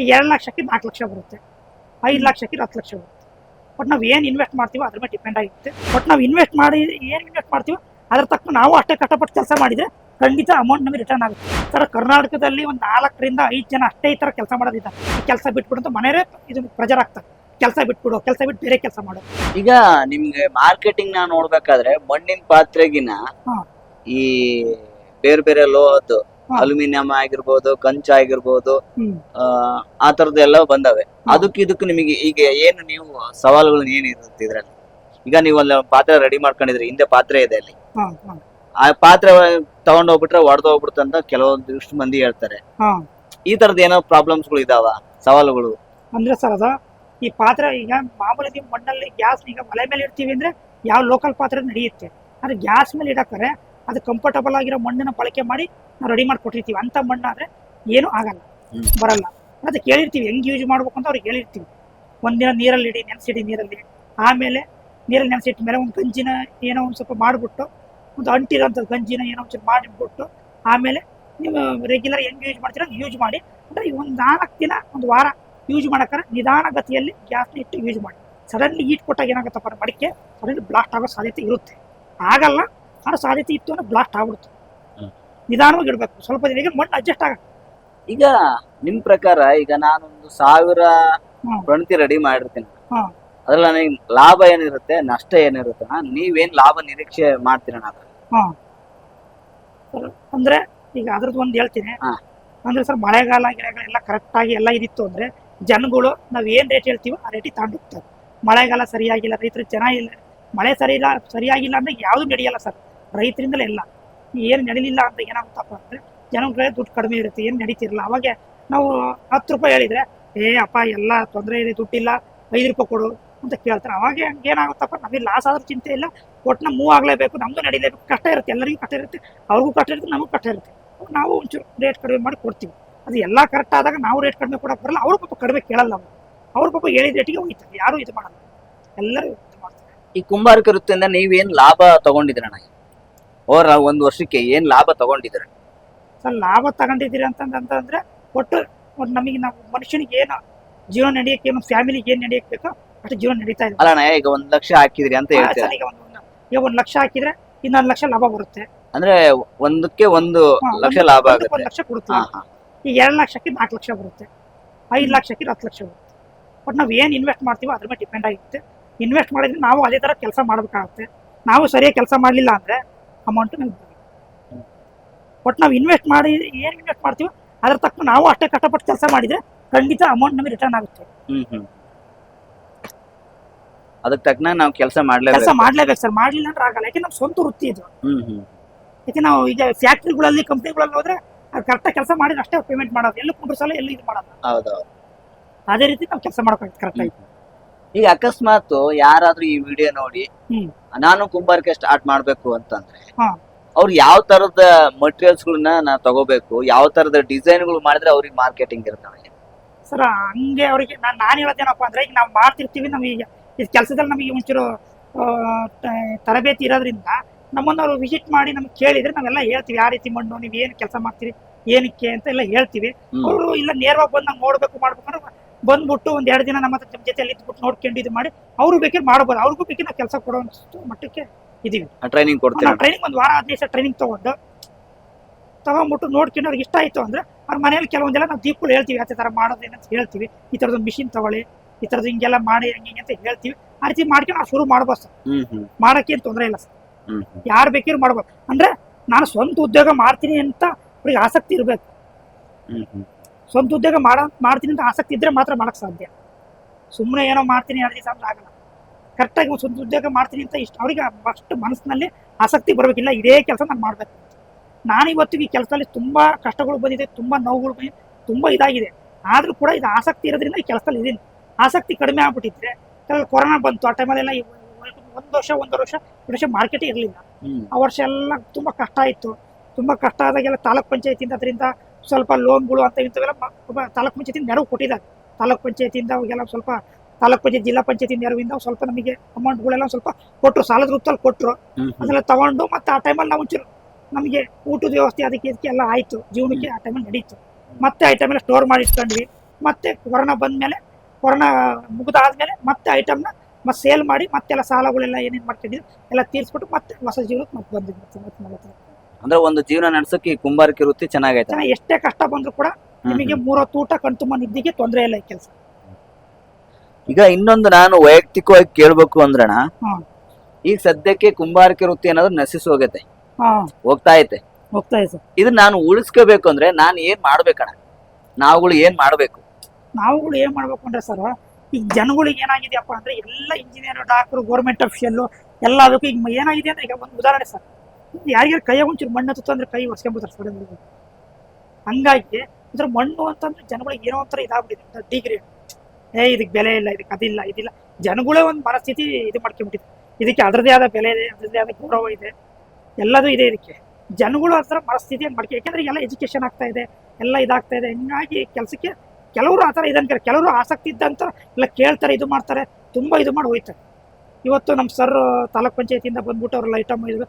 ಈಗ ಎರಡು ಲಕ್ಷಕ್ಕೆ ನಾಲ್ಕು ಲಕ್ಷ ಬರುತ್ತೆ. ಐದು ಲಕ್ಷಕ್ಕೆ ಹತ್ತು ಲಕ್ಷ ಬರುತ್ತೆ. ಬಟ್ ನಾವು ಏನು ಇನ್ವೆಸ್ಟ್ ಮಾಡ್ತೀವೋ ಅದ್ರ ಮೇಲೆ ಡಿಪೆಂಡ್ ಆಗಿರುತ್ತೆ. ಬಟ್ ನಾವು ಇನ್ವೆಸ್ಟ್ ಮಾಡಿ ಏನು ಇನ್ವೆಸ್ಟ್ ಮಾಡ್ತೀವೋ ಅದ್ರ ತಕ್ಕ ನಾವು ಅಷ್ಟೇ ಕಷ್ಟಪಟ್ಟು ಕೆಲಸ ಮಾಡಿದರೆ ಖಂಡಿತ ಅಮೌಂಟ್ ನಮಗೆ ರಿಟರ್ನ್ ಆಗುತ್ತೆ. ಸರ್ ಕರ್ನಾಟಕದಲ್ಲಿ ಒಂದು ನಾಲ್ಕರಿಂದ ಐದು ಜನ ಅಷ್ಟೇ ಈ ಥರ ಕೆಲಸ ಮಾಡೋದಿದ್ದಾರೆ. ಈ ಕೆಲಸ ಬಿಟ್ಬಿಡು ಅಂತ ಮನೆಯೇ ಇದು ಪ್ರೆಜರ್ ಆಗ್ತಾರೆ ಕೆಲಸ ಬಿಟ್ಬಿಡು ಕೆಲಸ ಬಿಟ್ಟು ಬೇರೆ ಕೆಲಸ ಮಾಡು. ಈಗ ನಿಮಗೆ ಮಾರ್ಕೆಟಿಂಗ್ ನಾ ನೋಡ್ಬೇಕಾದ್ರೆ ಮಣ್ಣಿನ ಪಾತ್ರೆಗಿನ. ಈ ಬೇರೆ ಬೇರೆ ಲೋಹದ್ದು. ಅಲ್ಯೂಮಿನಿಯಂ ಆಗಿರ್ಬೋದು ಕಂಚ ಆಗಿರ್ಬೋದು ಆ, ತರದ್ದು ಎಲ್ಲ ಬಂದವೆ. ಅದಕ್ಕೆ ಇದಕ್ಕೆ ನಿಮಗೆ ಈಗ ಏನು ನೀವು ಸವಾಲುಗಳು ಏನ್ ಇರುತ್ತೆ ಇದ್ರಲ್ಲಿ ಈಗ ನೀವು ಒಂದು ಪಾತ್ರೆ ರೆಡಿ ಮಾಡ್ಕೊಂಡಿದ್ರಿ ಹಿಂದೆ ಪಾತ್ರೆ ಇದೆ ಅಲ್ಲಿ. ಆ ಪಾತ್ರೆ ತಗೊಂಡ್ ಹೋಗ್ಬಿಟ್ರೆ ಒಡೆದು ಹೋಗ್ಬಿಡುತ್ತೆ ಅಂತ ಕೆಲವೊಂದಿಷ್ಟು ಮಂದಿ ಹೇಳ್ತಾರೆ. ಈ ತರದ ಏನೋ ಪ್ರಾಬ್ಲಮ್ಸ್ಗಳು ಇದಾವ ಸವಾಲುಗಳು? ಅಂದ್ರೆ ಸರ್ ಅದ ಈ ಪಾತ್ರೆ ಈಗ ಮಾಮೂಲಿ ನೀವು ಮಣ್ಣಲ್ಲಿ ಗ್ಯಾಸ್ ಈಗ ಮಲೆ ಮೇಲೆ ಇಡ್ತೀವಿ ಅಂದ್ರೆ ಯಾವ ಲೋಕಲ್ ಪಾತ್ರೆ ನಡೆಯುತ್ತೆ? ಆದ್ರೆ ಗ್ಯಾಸ್ ಮೇಲೆ ಇಡಕ್ಕಾರೆ ಅದು ಕಂಫರ್ಟಬಲ್ ಆಗಿರೋ ಮಣ್ಣನ್ನು ಬಳಕೆ ಮಾಡಿ ನಾವು ರೆಡಿ ಮಾಡಿ ಕೊಟ್ಟಿರ್ತೀವಿ ಅಂತ ಮಣ್ಣಾದರೆ ಏನೂ ಆಗಲ್ಲ. ಬರಲ್ಲ. ಅದಕ್ಕೆ ಕೇಳಿರ್ತೀವಿ ಹೆಂಗ್ ಯೂಸ್ ಮಾಡ್ಬೇಕು ಅಂತ ಅವ್ರಿಗೆ ಹೇಳಿರ್ತೀವಿ. ಒಂದಿನ ನೀರಲ್ಲಿ ಇಡಿ ನೆನೆಸಿಡಿ ನೀರಲ್ಲಿ ಆಮೇಲೆ ನೀರಲ್ಲಿ ನೆನೆಸಿಟ್ಟ ಮೇಲೆ ಒಂದು ಗಂಜಿನ ಏನೋ ಒಂದು ಸ್ವಲ್ಪ ಮಾಡಿಬಿಟ್ಟು ಒಂದು ಅಂಟಿರೋಂಥ ಗಂಜಿನ ಏನೋ ಒಂದು ಸ್ವಲ್ಪ ಮಾಡಿಬಿಟ್ಟು ಆಮೇಲೆ ನೀವು ರೆಗ್ಯುಲರ್ ಹೆಂಗೆ ಯೂಸ್ ಮಾಡ್ತೀರ ಯೂಸ್ ಮಾಡಿ. ಅಂದರೆ ಈಗ ಒಂದು ನಾಲ್ಕು ದಿನ ಒಂದು ವಾರ ಯೂಸ್ ಮಾಡಕ್ಕಾರೆ ನಿಧಾನ ಗತಿಯಲ್ಲಿ ಗ್ಯಾಸ್ನ ಇಟ್ಟು ಯೂಸ್ ಮಾಡಿ. ಸಡನ್ಲಿ ಈಟ್ ಕೊಟ್ಟಾಗ ಏನಾಗುತ್ತಪ್ಪ ಮಡಿಕೆ ಸಡನ್ಲಿ ಬ್ಲಾಸ್ಟ್ ಆಗೋ ಸಾಧ್ಯತೆ ಇರುತ್ತೆ. ಆಗಲ್ಲ ಅನ್ನೋ ಸಾಧ್ಯತೆ ಇತ್ತು ಅಂದ್ರೆ ಬ್ಲಾಸ್ಟ್ ಆಗ್ಬಿಡ್ತು. ನಿಧಾನವಾಗಿ ಇಡಬೇಕು. ಸ್ವಲ್ಪ ದಿನ ಮಣ್ಣು ಅಡ್ಜಸ್ಟ್ ಆಗ ಈಗ ನಿಮ್ ಪ್ರಕಾರ ಈಗ ನಾನೊಂದು ಸಾವಿರ. ಪ್ರಣತಿ ರೆಡಿ ಮಾಡಿರ್ತೀನಿ. ಅದ್ರಲ್ಲಿ ನನಗೆ ಲಾಭ ಏನಿರುತ್ತೆ ನಷ್ಟ ಏನಿರುತ್ತೆ? ನೀವೇನ್ ಲಾಭ ನಿರೀಕ್ಷೆ ಮಾಡ್ತೀರ ಅಂದ್ರೆ ಈಗ ಅದ್ರದ್ದು ಒಂದು ಹೇಳ್ತೀನಿ. ಅಂದ್ರೆ ಸರ್ ಮಳೆಗಾಲ ಗಿಳೆಗಳೆಲ್ಲ ಕರೆಕ್ಟಾಗಿ ಎಲ್ಲ ಇದಿತ್ತು ಅಂದ್ರೆ ಜನಗಳು ನಾವ್ ಏನ್ ರೇಟ್ ಹೇಳ್ತೀವೋ ಆ ರೇಟಿಗೆ ತಗೊಂಡು ಹೋಗ್ತಾರೆ. ಮಳೆಗಾಲ ಸರಿಯಾಗಿಲ್ಲ ರೈತರು ಚೆನ್ನಾಗಿಲ್ಲ ಮಳೆ ಸರಿ ಇಲ್ಲ ಸರಿಯಾಗಿಲ್ಲ ಅಂದ್ರೆ ಯಾವ್ದು ನಡೆಯಲ್ಲ ಸರ್. ರೈತರಿಂದಲೇ ಇಲ್ಲ. ಏನು ನಡೀಲಿಲ್ಲ ಅಂತ ಏನಾಗುತ್ತಪ್ಪ ಅಂದ್ರೆ ಜನಗಳಿಗೆ ದುಡ್ಡು ಕಡಿಮೆ ಇರುತ್ತೆ, ಏನು ನಡೀತಿರಲ್ಲ ಅವಾಗ ನಾವು ಹತ್ತು ರೂಪಾಯಿ ಹೇಳಿದ್ರೆ, ಏ ಅಪ್ಪ, ಎಲ್ಲ ತೊಂದರೆ ಇದೆ, ದುಡ್ಡಿಲ್ಲ, ಐದು ರೂಪಾಯಿ ಕೊಡು ಅಂತ ಕೇಳ್ತಾರೆ. ಅವಾಗ ಹಂಗೆ ಏನಾಗುತ್ತಪ್ಪ, ನಮಗೆ ಲಾಸ್ ಆದ್ರೂ ಚಿಂತೆ ಇಲ್ಲ. ಒಟ್ಟಿನ ಮೂವ್ ಆಗಲೇಬೇಕು, ನಮಗೂ ನಡೀಲೇಬೇಕು. ಕಷ್ಟ ಇರುತ್ತೆ, ಎಲ್ಲರಿಗೂ ಕಷ್ಟ ಇರುತ್ತೆ. ಅವ್ರಿಗೂ ಕಷ್ಟ ಇರುತ್ತೆ, ನಮಗೂ ಕಷ್ಟ ಇರುತ್ತೆ. ನಾವು ಒಂಚೂರು ರೇಟ್ ಕಡಿಮೆ ಮಾಡಿ ಕೊಡ್ತೀವಿ. ಅದು ಎಲ್ಲ ಕರೆಕ್ಟ್ ಆದಾಗ ನಾವು ರೇಟ್ ಕಡಿಮೆ ಕೊಡೋಕೆ ಬರಲ್ಲ. ಅವ್ರ ಪಾಪ ಕಡಿಮೆ ಕೇಳಲ್ಲ ಅವರು. ಅವ್ರ ಪಾಪ ಹೇಳಿದ ರೇಟಿಗೆ ಹೋಗ್ತಾರೆ ಯಾರು ಇದು ಮಾಡಲ್ಲ. ಎಲ್ಲರೂ ಮಾಡ್ತಾರೆ. ಈ ಕುಂಬಾರಕ ವೃತ್ತಿಯಿಂದ ನೀವೇನು ಲಾಭ ತಗೊಂಡಿದ್ರಣ್ಣ ಓರ್ ಒಂದ್ ವರ್ಷಕ್ಕೆ ಏನ್ ಲಾಭ ತಗೊಂಡಿದ್ರೆ ಸರ್ ಲಾಭ ತಗೊಂಡಿದ್ದೀರಿ ಅಂತಂದ್ರೆ ಒಟ್ಟು ಒಂದು ನಮಗೆ ನಾವು ಮನುಷ್ಯನಿಗೆ ಏನು ಜೀವನ ನಡೆಯಕ್ಕೆ ಒಂದು ಫ್ಯಾಮಿಲಿಗೆ ಏನು ನಡೆಯಕ್ಕೆ ಬೇಕೋ ಅಷ್ಟು ಜೀವನ ನಡೀತಾ ಇದೆ. ಅಲ್ಲಣ್ಣ ಈಗ ಒಂದ್ ಲಕ್ಷ ಹಾಕಿದ್ರಿ ಅಂತ ಹೇಳ್ತೀರಾ? ಸರ್, ಈಗ ಒಂದ್ ಈಗ ಒಂದು ಲಕ್ಷ ಹಾಕಿದ್ರೆ ಇನ್ನೊಂದು ಲಕ್ಷ ಲಾಭ ಬರುತ್ತೆ. ಅಂದ್ರೆ ಒಂದಕ್ಕೆ ಒಂದು ಹಾ, ಲಕ್ಷ ಒಂದು- ಲಾಭ ಒಂದಕ್ಕೆ ಆಗುತ್ತೆ. ಒಂದು ಲಕ್ಷ ಕೊಡುತ್ತೆ. ಹಾ ಈಗ ಎರಡು ಲಕ್ಷಕ್ಕೆ ನಾಲ್ಕು ಲಕ್ಷ ಬರುತ್ತೆ. ಐದು ಲಕ್ಷಕ್ಕೆ ಹತ್ತು ಲಕ್ಷ ಬರುತ್ತೆ. ಬಟ್ ನಾವು ಏನು ಇನ್ವೆಸ್ಟ್ ಮಾಡ್ತೀವೋ ಅದ್ರ ಮೇಲೆ ಡಿಪೆಂಡ್ ಆಗಿರುತ್ತೆ. ಇನ್ವೆಸ್ಟ್ ಮಾಡಿದ್ರೆ ನಾವು ಅದೇ ತರ ಕೆಲಸ ಮಾಡಬೇಕಾಗುತ್ತೆ. ನಾವು ಸರಿಯಾಗಿ ಕೆಲಸ ಮಾಡಲಿಲ್ಲ ಅಂದರೆ ಅಮೌಂಟ್ ನಮ್ಗೆ ಬಟ್ ನಾವು ಇನ್ವೆಸ್ಟ್ ಮಾಡಿ ಏನು ಇನ್ವೆಸ್ಟ್ ಮಾಡ್ತೀವೋ ಅದ್ರ ತಕ್ಕ ನಾವು ಅಷ್ಟೇ ಕಷ್ಟಪಟ್ಟು ಕೆಲಸ ಮಾಡಿದ್ರೆ ಖಂಡಿತ ಅಮೌಂಟ್ ನಮಗೆ ರಿಟರ್ನ್ ಆಗುತ್ತೆ. ಹ್ಮ್ ಹ್ಮ್. ಅದಕ್ಕೆ ತಕ್ಕನ ನಾವು ಕೆಲಸ ಕೆಲಸ ಮಾಡ್ಲೇಬೇಕು ಮಾಡಲೇಬೇಕು ಸರ್. ಮಾಡಲಿಲ್ಲ ಅಂದ್ರೆ ಆಗಲ್ಲ. ಯಾಕೆ ನಮ್ಮ ಸ್ವಂತ ವೃತ್ತಿ ಇದು. ಹ್ಮ್ ಹ್ಮ್. ಯಾಕೆ ನಾವು ಈಗ ಫ್ಯಾಕ್ಟ್ರಿಗಳಲ್ಲಿ ಕಂಪ್ನಿಗಳಲ್ಲಿ ಹೋದ್ರೆ ಅದು ಕರೆಕ್ಟಾಗಿ ಕೆಲಸ ಮಾಡಿದ್ರೆ ಅಷ್ಟೇ ಪೇಮೆಂಟ್ ಮಾಡೋದು. ಎಲ್ಲೂ ಕುಂಡ್ರಿಸಲ್ಲ ಎಲ್ಲಿ ಇದು ಮಾಡೋದು. ಹೌದೌದು. ಅದೇ ರೀತಿ ನಾವು ಕೆಲಸ ಮಾಡ್ಬೇಕು ಕರೆಕ್ಟಾಗಿ ಈಗ ಅಕಸ್ಮಾತ್ ಯಾರಾದ್ರೂ ಈ ವಿಡಿಯೋ ನೋಡಿ ಹ್ಮ್. ನಾನು ಕುಂಬಾರಿಕೆ ಸ್ಟಾರ್ಟ್ ಮಾಡ್ಬೇಕು ಅಂತಂದ್ರೆ ಹಾ. ಅವ್ರು ಯಾವ ತರದ ಮಟೀರಿಯಲ್ಸ್ ಗಳನ್ನ ನಾ ತಗೋಬೇಕು ಯಾವ ತರದ ಡಿಸೈನ್ಗಳು ಮಾಡಿದ್ರೆ ಅವ್ರಿಗೆ ಮಾರ್ಕೆಟಿಂಗ್ ಇರ್ತವೆ ಸರ್ ಹಂಗೆ ಅವರಿಗೆ ನಾನು ನಾನು ಹೇಳೋದೇನಪ್ಪ ಅಂದ್ರೆ ಈಗ ನಾವು ಮಾಡ್ತಿರ್ತೀವಿ ನಮಗೆ ಈ ಕೆಲಸದಲ್ಲಿ ನಮಗೆ ಒಂಚೂರು ಆ, ತ- ತರಬೇತಿ ಇರೋದ್ರಿಂದ ನಮ್ಮನ್ನು ಅವರು ವಿಸಿಟ್ ಮಾಡಿ ನಮ್ಗೆ ಕೇಳಿದ್ರೆ ನಾವೆಲ್ಲ ಹೇಳ್ತೀವಿ ಯಾವ ರೀತಿ ಮಣ್ಣು ನೀವು ಏನು ಕೆಲಸ ಮಾಡ್ತೀರಿ ಏನಕ್ಕೆ ಅಂತ ಎಲ್ಲ ಹೇಳ್ತೀವಿ ಹ್ಮ್. ಅವರು ಇಲ್ಲ ನೇರವಾಗಿ ಬಂದು ನಾವು ನೋಡ್ಬೇಕು ಮಾಡ್ಬೇಕು ಅಂದ್ರೆ ಬಂದ್ಬಿಟ್ಟು ಒಂದ್ ಎರಡು ದಿನ ನಮ್ಮ ಹತ್ರ ನಮ್ಮ ಜೊತೆಲಿ ಇದ್ಬಿಟ್ಟು ನೋಡ್ಕೊಂಡು ಇದು ಮಾಡಿ ಅವ್ರು ಬೇಕಾದ್ರೆ ಮಾಡ್ಬೋದು. ಅವ್ರಿಗೂ ಬೇಕಿನ ನಾವು ಕೆಲಸ ಕೊಡೋ ಮಟ್ಟಕ್ಕೆ ಇದೀವಿ. ಟ್ರೈನಿಂಗ್ ಕೊಡ್ತೀವಿ ಟ್ರೈನಿಂಗ್ ಒಂದು ವಾರ ಹದಿನೈದು ದಿವಸ ಟ್ರೈನಿಂಗ್ ತಗೊಂಡು ತಗೊಂಡ್ಬಿಟ್ಟು ನೋಡ್ಕೊಂಡು ಅವ್ರಿಗೆ ಇಷ್ಟ ಆಯ್ತು ಅಂದ್ರೆ ಅವ್ರ ಮನೇಲಿ ಕೆಲವೊಂದೆಲ್ಲ ನಾವು ದೀಪಗಳು ಹೇಳ್ತೀವಿ ಯಾವ ಥರ ಮಾಡೋದೇನಂತ ಹೇಳ್ತೀವಿ. ಈ ಥರದ್ದು ಮಿಷಿನ್ ತಗೊಳ್ಳಿ ಈ ಥರದ್ದು ಹಿಂಗೆಲ್ಲ ಮಾಡಿ ಹಂಗೆ ಅಂತ ಹೇಳ್ತೀವಿ. ಆ ರೀತಿ ಮಾಡ್ಕೊಂಡು ನಾವು ಶುರು ಮಾಡ್ಬೋದು ಸರ್. ಹ್ಮ್ ಹ್ಮ್. ಮಾಡೋಕ್ಕೆ ಏನು ತೊಂದರೆ ಇಲ್ಲ ಸರ್. ಯಾರು ಬೇಕಿದ್ರು ಮಾಡ್ಬೋದು. ಅಂದ್ರೆ ನಾನು ಸ್ವಂತ ಉದ್ಯೋಗ ಮಾಡ್ತೀನಿ ಅಂತ ಅವ್ರಿಗೆ ಆಸಕ್ತಿ ಇರಬೇಕು. ಹ್ಮ್ ಹ್ಮ್. ಸ್ವಂತ ಉದ್ಯೋಗ ಮಾಡೋ ಮಾಡ್ತೀನಿ ಅಂತ ಆಸಕ್ತಿ ಇದ್ರೆ ಮಾತ್ರ ಮಾಡಕ್ ಸಾಧ್ಯ. ಸುಮ್ಮನೆ ಏನೋ ಮಾಡ್ತೀನಿ ಎರಡು ದಿವಸ ಅಂದ್ರೆ ಆಗಲ್ಲ ಕರೆಕ್ಟಾಗಿ ಸ್ವಂತ ಉದ್ಯೋಗ ಮಾಡ್ತೀನಿ ಅಂತ ಇಷ್ಟ ಅವ್ರಿಗೆ ಫಸ್ಟ್ ಮನಸ್ಸಿನಲ್ಲಿ ಆಸಕ್ತಿ ಬರಬೇಕಿಲ್ಲ ಇದೇ ಕೆಲಸ ನಾನು ಮಾಡಬೇಕು. ನಾನು ಇವತ್ತು ಈ ಕೆಲಸದಲ್ಲಿ ತುಂಬ ಕಷ್ಟಗಳು ಬಂದಿದೆ ತುಂಬ ನೋವುಗಳು ಬಂದಿದೆ ತುಂಬ ಇದಾಗಿದೆ. ಆದರೂ ಕೂಡ ಇದು ಆಸಕ್ತಿ ಇರೋದ್ರಿಂದ ಈ ಕೆಲಸದಲ್ಲಿ ಇದೀನಿ. ಆಸಕ್ತಿ ಕಡಿಮೆ ಆಗ್ಬಿಟ್ಟಿದ್ರೆ ಕೊರೋನಾ ಬಂತು ಆ ಟೈಮಲ್ಲೆಲ್ಲ ಒಂದು ವರ್ಷ ಒಂದು ವರ್ಷ ಎರಡು ವರ್ಷ ಮಾರ್ಕೆಟೇ ಇರಲಿಲ್ಲ. ಆ ವರ್ಷ ಎಲ್ಲ ತುಂಬ ಕಷ್ಟ ಆಯಿತು. ತುಂಬ ಕಷ್ಟ ಆದಾಗೆಲ್ಲ ತಾಲೂಕ್ ಪಂಚಾಯತಿಯಿಂದ ಅದರಿಂದ ಸ್ವಲ್ಪ ಲೋನ್ಗಳು ಅಂತ ಇಂಥವೆಲ್ಲ ತಾಲೂಕು ಪಂಚಾಯತಿಯಿಂದ ನೆರವು ಕೊಟ್ಟಿದ್ದಾರೆ. ತಾಲೂಕು ಪಂಚಾಯತಿಯಿಂದ ಅವಾಗೆಲ್ಲ ಸ್ವಲ್ಪ ತಾಲೂಕು ಪಂಚಾಯತ್ ಜಿಲ್ಲಾ ಪಂಚಾಯತಿ ನೆರವಿಂದ ಸ್ವಲ್ಪ ನಮಗೆ ಅಮೌಂಟ್ಗಳೆಲ್ಲ ಸ್ವಲ್ಪ ಕೊಟ್ಟರು ಸಾಲದ ರೂಪದಲ್ಲಿ ಕೊಟ್ಟರು ಅದೆಲ್ಲ ತಗೊಂಡು ಮತ್ತೆ ಆ ಟೈಮಲ್ಲಿ ನಾವು ಒಂಚೂರು ನಮಗೆ ಊಟದ ವ್ಯವಸ್ಥೆ ಅದಕ್ಕೆ ಇದಕ್ಕೆ ಎಲ್ಲ ಆಯಿತು. ಜೀವನಕ್ಕೆ ಆ ಟೈಮಲ್ಲಿ ನಡೀತು. ಮತ್ತೆ ಆ ಟೈಮಲ್ಲಿ ಸ್ಟೋರ್ ಮಾಡಿ ಇಟ್ಕೊಂಡ್ವಿ. ಮತ್ತೆ ಕೊರೋನಾ ಬಂದ್ಮೇಲೆ ಕೊರೋನಾ ಮುಗಿದಾದ್ಮೇಲೆ ಮತ್ತೆ ಐಟಮ್ನ ಮತ್ತೆ ಸೇಲ್ ಮಾಡಿ ಮತ್ತೆಲ್ಲ ಸಾಲಗಳೆಲ್ಲ ಏನೇನು ಮಾಡ್ತಿದ್ವಿ ಎಲ್ಲ ತೀರಿಸ್ಬಿಟ್ಟು ಮತ್ತೆ ಹೊಸ ಜೀವನಕ್ಕೆ ಮತ್ತೆ ಬಂದಿದ್ವಿ ಮತ್ತೆ ಮತ್ತೆ ಅಂದ್ರೆ ಒಂದು ಜೀವನ ನಡೆಸಕ್ಕೆ ಈ ಕುಂಬಾರಿಕೆ ವೃತ್ತಿ ಚೆನ್ನಾಗೈತೆ. ಎಷ್ಟೇ ಕಷ್ಟ ಬಂದ್ರು ಕೂಡ ನಿಮಗೆ ಮೂರೊತ್ತು ಊಟ ಕಣ್ತುಂಬ ನಿದ್ದಿಗೆ ತೊಂದರೆ ಇಲ್ಲ ಈ ಕೆಲಸ. ಈಗ ಇನ್ನೊಂದು ನಾನು ವೈಯಕ್ತಿಕವಾಗಿ ಕೇಳ್ಬೇಕು ಅಂದ್ರಣ. ಈಗ ಸದ್ಯಕ್ಕೆ ಕುಂಬಾರಿಕೆ ವೃತ್ತಿ ಅನ್ನೋದು ನಶಿಸಿ ಹೋಗೈತೆ. ಹಾ. ಹೋಗ್ತಾ ಐತೆ. ಹೋಗ್ತಾ ಇದೆ ಸರ್. ಇದನ್ನ ನಾನು ಉಳಿಸ್ಕೋಬೇಕು ಅಂದ್ರೆ ನಾನು ಏನ್ ಮಾಡ್ಬೇಕಣ್ಣ ನಾವುಗಳು ಏನ್ ಮಾಡ್ಬೇಕು? ನಾವುಗಳು ಏನ್ ಮಾಡ್ಬೇಕು ಅಂದ್ರೆ ಸರ್ ಈಗ ಜನಗಳಿಗೆ ಏನಾಗಿದೆಯಪ್ಪ ಅಂದ್ರೆ ಎಲ್ಲ ಇಂಜಿನಿಯರ್ ಡಾಕ್ಟರ್ ಗೌರ್ಮೆಂಟ್ ಅಫಿಷಿಯಲ್ ಎಲ್ಲ ಅದಕ್ಕೂ ಈಗ ಏನಾಗಿದೆ ಅಂದ್ರೆ ಈಗ ಒಂದು ಉದಾಹರಣೆ ಸರ್. ಯಾರಿಗಾರು ಕೈ ಒಂಚೂರು ಮಣ್ಣು ಹತ್ತು ಅಂದ್ರೆ ಕೈ ಒರ್ಸ್ಕೊಂಬಿಡ್ತಾರೆ ಸಡನ್ ಹಂಗಾಗಿ ಇದ್ರ ಮಣ್ಣು ಅಂತಂದ್ರೆ ಜನಗಳಿಗೆ ಏನೋ ಒಂಥರ ಇದಾಗ್ಬಿಟ್ಟಿದೆ ಡಿಗ್ರಿ ಏ, ಇದಕ್ಕೆ ಬೆಲೆ ಇಲ್ಲ, ಇದಕ್ಕೆ ಅದಿಲ್ಲ, ಇದಿಲ್ಲ. ಜನಗಳೇ ಒಂದು ಮನಸ್ಥಿತಿ ಇದು ಮಾಡ್ಕೊಂಡ್ಬಿಟ್ಟಿದೆ ಇದಕ್ಕೆ ಅದರದೇ ಆದ ಬೆಲೆ ಇದೆ ಅದರದೇ ಆದ ಗೌರವ ಇದೆ. ಎಲ್ಲದೂ ಇದೆ ಇದಕ್ಕೆ. ಜನಗಳು ಆ ಥರ ಮನಸ್ಥಿತಿಯನ್ನು ಮಾಡ್ಕೊ ಯಾಕೆಂದ್ರೆ ಎಲ್ಲ ಎಜುಕೇಶನ್ ಆಗ್ತಾ ಇದೆ, ಎಲ್ಲ ಇದಾಗ್ತಾ ಇದೆ. ಹಿಂಗಾಗಿ ಕೆಲಸಕ್ಕೆ ಕೆಲವರು ಆ ಥರ ಇದಂತಾರೆ ಕೆಲವರು ಆಸಕ್ತಿ ಇದ್ದಂತ ಎಲ್ಲ ಕೇಳ್ತಾರೆ, ಇದು ಮಾಡ್ತಾರೆ, ತುಂಬ ಇದು ಮಾಡಿ ಹೋಯ್ತಾರೆ. ಇವತ್ತು ನಮ್ಮ ಸರ್ ತಾಲೂಕ್ ಪಂಚಾಯತಿಯಿಂದ ಬಂದ್ಬಿಟ್ಟು ಅವ್ರೆಲ್ಲ ಐಟಮ್ ಇದು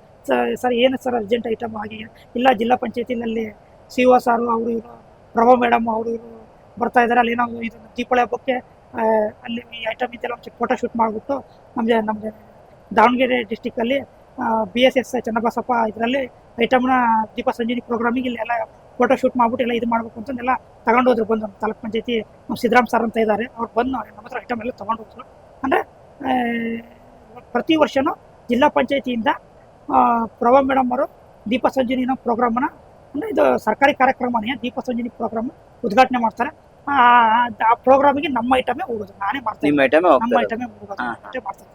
ಸರ್ ಏನು ಸರ್ ಅರ್ಜೆಂಟ್ ಐಟಮ್ ಆಗಿ ಇಲ್ಲ, ಜಿಲ್ಲಾ ಪಂಚಾಯತಿನಲ್ಲಿ ಸಿ ಒ ಸಾರು ಅವರು ಇವರು, ಪ್ರಭಾ ಮೇಡಮ್ ಅವರು ಇವರು ಬರ್ತಾ ಇದ್ದಾರೆ ಅಲ್ಲಿ ನಾವು ಇದು ದೀಪಾವಳಿ ಹಬ್ಬಕ್ಕೆ ಅಲ್ಲಿ ಈ ಐಟಮ್ ಇದೆಲ್ಲ ಒಂದು ಫೋಟೋ ಶೂಟ್ ಮಾಡಿಬಿಟ್ಟು ನಮಗೆ ನಮಗೆ ದಾವಣಗೆರೆ ಡಿಸ್ಟಿಕಲ್ಲಿ ಬಿ ಎಸ್ ಎಸ್ ಚನ್ನಬಸಪ್ಪ ಇದರಲ್ಲಿ ಐಟಮ್ನ ದೀಪ ಸಂಜೀವಿ ಪ್ರೋಗ್ರಾಮಿಗೆ ಇಲ್ಲಿ ಎಲ್ಲ ಫೋಟೋ ಶೂಟ್ ಮಾಡ್ಬಿಟ್ಟು ಎಲ್ಲ ಇದು ಮಾಡಬೇಕು ಅಂತಂದೆಲ್ಲ ತಗೊಂಡು ಹೋದ್ರು ಬಂದು ನಮ್ಮ ತಾಲೂಕ್ ಪಂಚಾಯತಿ. ನಮ್ಮ ಸಿದ್ದರಾಮ್ ಸರ್ ಅಂತ ಇದ್ದಾರೆ ಅವ್ರು ಬಂದು ನಮ್ಮ ಹತ್ರ ಐಟಮ್ ಎಲ್ಲ ತೊಗೊಂಡು ಹೋದ್ರು. ಅಂದರೆ ಪ್ರತಿ ವರ್ಷನೂ ಜಿಲ್ಲಾ ಪಂಚಾಯತಿಯಿಂದ ಪ್ರಭಾ ಮೇಡಮ್ ಅವರು ದೀಪ ಸಂಜೀವಿನ ಪ್ರೋಗ್ರಾಮನ್ನ ಅಂದರೆ ಇದು ಸರ್ಕಾರಿ ಕಾರ್ಯಕ್ರಮನೇ ದೀಪ ಸಂಜೀವಿನಿ ಪ್ರೋಗ್ರಾಮ್ ಉದ್ಘಾಟನೆ ಮಾಡ್ತಾರೆ. ಆ, ಪ್ರೋಗ್ರಾಮಿಗೆ ನಮ್ಮ ಐಟಮೇ ಹೋಗೋದು. ನಾನೇ ಮಾಡ್ತೀನಿ ನಿಮ್ಮ ಐಟಮೇ ನಮ್ಮ ಐಟಮೆ ಹೋಗೋದು. ಅಷ್ಟೇ ಮಾಡ್ತಾರೆ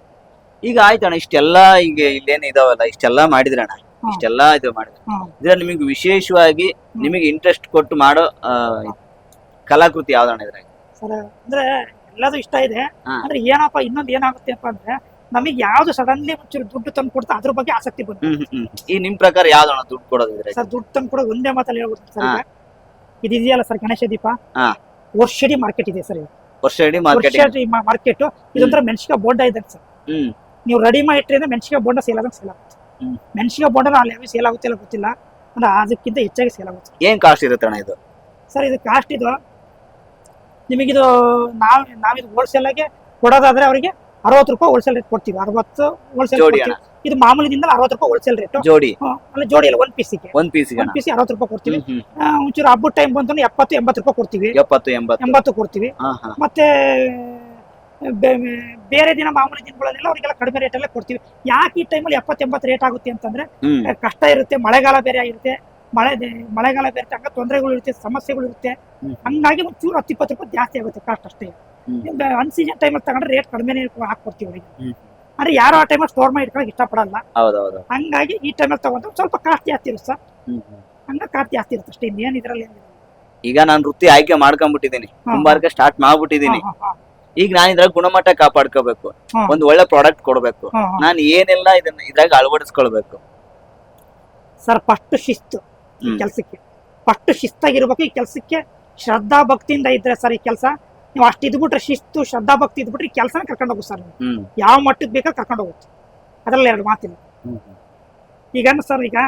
ಈಗ ಆಯ್ತಣ್ಣ ಇಷ್ಟೆಲ್ಲ ಈಗ ಇಲ್ಲೇನು ಇದಾವಲ್ಲ ಇಷ್ಟೆಲ್ಲ ಮಾಡಿದ್ರಣ್ಣ. ಇಷ್ಟೆಲ್ಲ ಇದು ಮಾಡಿದ್ರೆ. ನಿಮಗೆ ವಿಶೇಷವಾಗಿ ನಿಮಗೆ ಇಂಟ್ರೆಸ್ಟ್ ಕೊಟ್ಟು ಮಾಡೋ ಕಲಾಕೃತಿ ಯಾವ್ದಣ್ಣ ಇದ್ರಾಗ ಸರ್ ಅಂದ್ರೆ ಎಲ್ಲದೂ ಇಷ್ಟ ಇದೆ. ಅಂದ್ರೆ ಏನಪ್ಪ ಇನ್ನೊಂದು ಏನಾಗುತ್ತೆಪ್ಪ ಅಂದ್ರೆ ನಮಗೆ ಯಾವ್ದು ಸಡನ್ಲಿ ಒಂಚೂರು ದುಡ್ಡು ತಂದು ಕೊಡ್ತಾ ಅದ್ರ ಬಗ್ಗೆ ಆಸಕ್ತಿ ಬಂತು. ಈ ನಿಮ್ ಪ್ರಕಾರ ಯಾವ್ದು ದುಡ್ಡು ಕೊಡೋದು ಸರ್ ದುಡ್ಡು ತಂದು ಕೊಡೋದು ಒಂದೇ ಮಾತಲ್ಲಿ ಹೇಳ್ಬಿಡ್ತೀನಿ ಸರ್ ಇದೆಯಲ್ಲ ಸರ್ ಗಣೇಶ ದೀಪ? ಹಾ. ವರ್ಷಡಿ ಮಾರ್ಕೆಟ್ ಇದೆ ಸರ್. ವರ್ಷ ಇಡೀ ಮಾರ್ಕೆಟಿಂಗ್ ವರ್ಷಡಿ ಮಾರ್ಕೆಟ್ ಇದೊಂಥರ ಮೆಣಸಿನ ಬೋಂಡ ಇದೆ ಸರ್. ಹ್ಮ್. ನೀವು ರೆಡಿ ಮಾಡಿ ಇಟ್ಟರೆ ಮೆಣಸಿನ ಬೋಂಡ ಸೇಲ್ ಆದಂಗೆ ಸೇಲ್ ಆಗುತ್ತೆ. ಹ್ಮ್. ಮೆಣಸಿನ ಬೋಂಡ ಅಲ್ಲಿ ಯಾವ ಸೇಲ್ ಆಗುತ್ತೆ ಇಲ್ಲ ಗೊತ್ತಿಲ್ಲ. ಅಂದ್ರೆ ಅದಕ್ಕಿಂತ ಹೆಚ್ಚಾಗಿ ಸೇಲ್ ಆಗುತ್ತೆ. ಏನ್ ಕಾಸ್ಟ್ ಇರುತ್ತೆ ಅಣ್ಣ ಇದು? ಸರ್ ಇದು ಕಾಸ್ಟ್ ಇದು ನಿಮಗಿದು ನಾವು ನಾವಿದು ಹೋಲ್ಸೇಲ್ ಆಗಿ ಕೊಡೋದಾದ್ರೆ ಅವರಿಗೆ ಅರವತ್ತು ರೂಪಾಯಿ ಹೋಲ್ಸೇಲ್ ರೇಟ್ ಕೊಡ್ತೀವಿ. ಅರವತ್ತು ಹೋಲ್ಸೇಲ್ ಜೋಡಿ ಇದು ಮಾಮೂಲಿದಿಂದ ಅರವತ್ತು ರೂಪಾಯಿ ಹೋಲ್ಸೇಲ್ ರೇಟ್ ಜೋಡಿ. ಅಲ್ಲ ಜೋಡಿ ಅಲ್ಲ ಒಂದ್ ಪೀಸಿಗೆ ಒಂದ್ ಪೀಸಿಗೆ ಒಂದ್ ಅಣ್ಣ. ಪೀಸ್ ಅರವತ್ತು ರೂಪಾಯಿ ಕೊಡ್ತೀವಿ. ಒಂಚೂರು ಹಬ್ಬದ ಟೈಮ್ ಬಂತು ಎಪ್ಪತ್ತು ಎಂಬತ್ತು ರೂಪಾಯಿ ಕೊಡ್ತೀವಿ. ಎಪ್ಪತ್ತು ಎಂಬತ್ತು. ಎಂಬತ್ತು ಕೊಡ್ತೀವಿ. ಮತ್ತೆ ಬೇರೆ ದಿನ ಮಾಮೂಲಿ ದಿನಗಳನ್ನೆಲ್ಲ ಅವರಿಗೆಲ್ಲ ಕಡಿಮೆ ಅಲ್ಲೇ ಕೊಡ್ತೀವಿ. ಯಾಕೆ ಈ ಟೈಮಲ್ಲಿ ಎಪ್ಪತ್ತು ಎಂಬತ್ತು ರೇಟ್ ಆಗುತ್ತೆ ಅಂತಂದ್ರೆ ಕಷ್ಟ ಇರುತ್ತೆ ಮಳೆಗಾಲ ಬೇರೆ ಆಗಿರುತ್ತೆ. ಮಳೆ ಮಳೆಗಾಲ ಬೇರೆ ಹಂಗ ತೊಂದರೆಗಳು ಇರುತ್ತೆ ಸಮಸ್ಯೆಗಳು ಇರುತ್ತೆ. ಹಂಗಾಗಿ ಒಂದು ಚೂರು ಹತ್ತು ಇಪ್ಪತ್ತು ರೂಪಾಯಿ ಜಾಸ್ತಿ ಆಗುತ್ತೆ ಕಾಸ್ಟ್ ಅಷ್ಟೇ. ಹ್ಮ್. ಅನ್ಸೀಸನ್ ಟೈಮಲ್ಲಿ ತಗೊಂಡ್ರೆ ರೇಟ್ ಕಡಿಮೆನೇ ಅವರಿಗೆ. ಹ್ಮ್. ಅಂದ್ರೆ ಯಾರು ಆ ಟೈಮಲ್ಲಿ ಸ್ಟೋರ್ ಮಾಡಿ ಇಟ್ಕೊಳಕ್ ಇಷ್ಟಪಡಲ್ಲ. ಹೌದೌದು. ಹಂಗಾಗಿ ಈ ಟೈಮಲ್ಲಿ ತಗೊಂಡ್ರೆ ಸ್ವಲ್ಪ ಕಾಸ್ಟ್ ಜಾಸ್ತಿ ಇರುತ್ತೆ ಸರ್ ಹಂಗ ಕಾಸ್ಟ್ ಜಾಸ್ತಿ ಇರುತ್ತೆ ಅಷ್ಟೇ ಇನ್ನೇನು ಇದ್ರಲ್ಲಿ ಈಗ ನಾನು ವೃತ್ತಿ ಆಯ್ಕೆ ಮಾಡ್ಕೊಂಡ್ಬಿಟ್ಟಿದ್ದೀನಿ ಕುಂಬಾರಿಕೆ ಸ್ಟಾರ್ಟ್ ಮಾಡ್ಬಿಟ್ಟಿದ್ದೀನಿ ಈಗ ನಾನು ಇದ್ರಾಗ ಗುಣಮಟ್ಟ ಕಾಪಾಡ್ಕೋಬೇಕು. ಒಂದು ಒಳ್ಳೆ ಪ್ರಾಡಕ್ಟ್ ಕೊಡ್ಬೇಕು. ನಾನು ಏನೆಲ್ಲ ಇದನ್ನ ಇದ್ರಾಗ ಅಳವಡಿಸ್ಕೊಳ್ಬೇಕು. ಸರ್ ಫಸ್ಟ್ ಶಿಸ್ತು ಈ. ಕೆಲಸಕ್ಕೆ. ಫಸ್ಟ್ ಶಿಸ್ತಾಗಿರ್ಬೇಕು ಈ ಕೆಲಸಕ್ಕೆ. ಶ್ರದ್ಧಾ ಭಕ್ತಿಯಿಂದ ಇದ್ರೆ ಸರ್ ಈ ಕೆಲಸ. ನೀವು ಅಷ್ಟು ಇದ್ಬಿಟ್ರೆ ಶಿಸ್ತು ಶ್ರದ್ಧಾ ಭಕ್ತಿ ಇದ್ಬಿಟ್ರೆ ಈ ಕೆಲಸನ ಕರ್ಕೊಂಡು ಹೋಗು ಸರ್ ಯಾವ ಮಟ್ಟಕ್ಕೆ ಬೇಕಾದ್ರೆ ಕರ್ಕೊಂಡು ಹೋಗುತ್ತೆ ಅದರಲ್ಲಿ ಎರಡು ಮಾತಿಲ್ಲ. ಈಗ ಸರ್ ಈಗ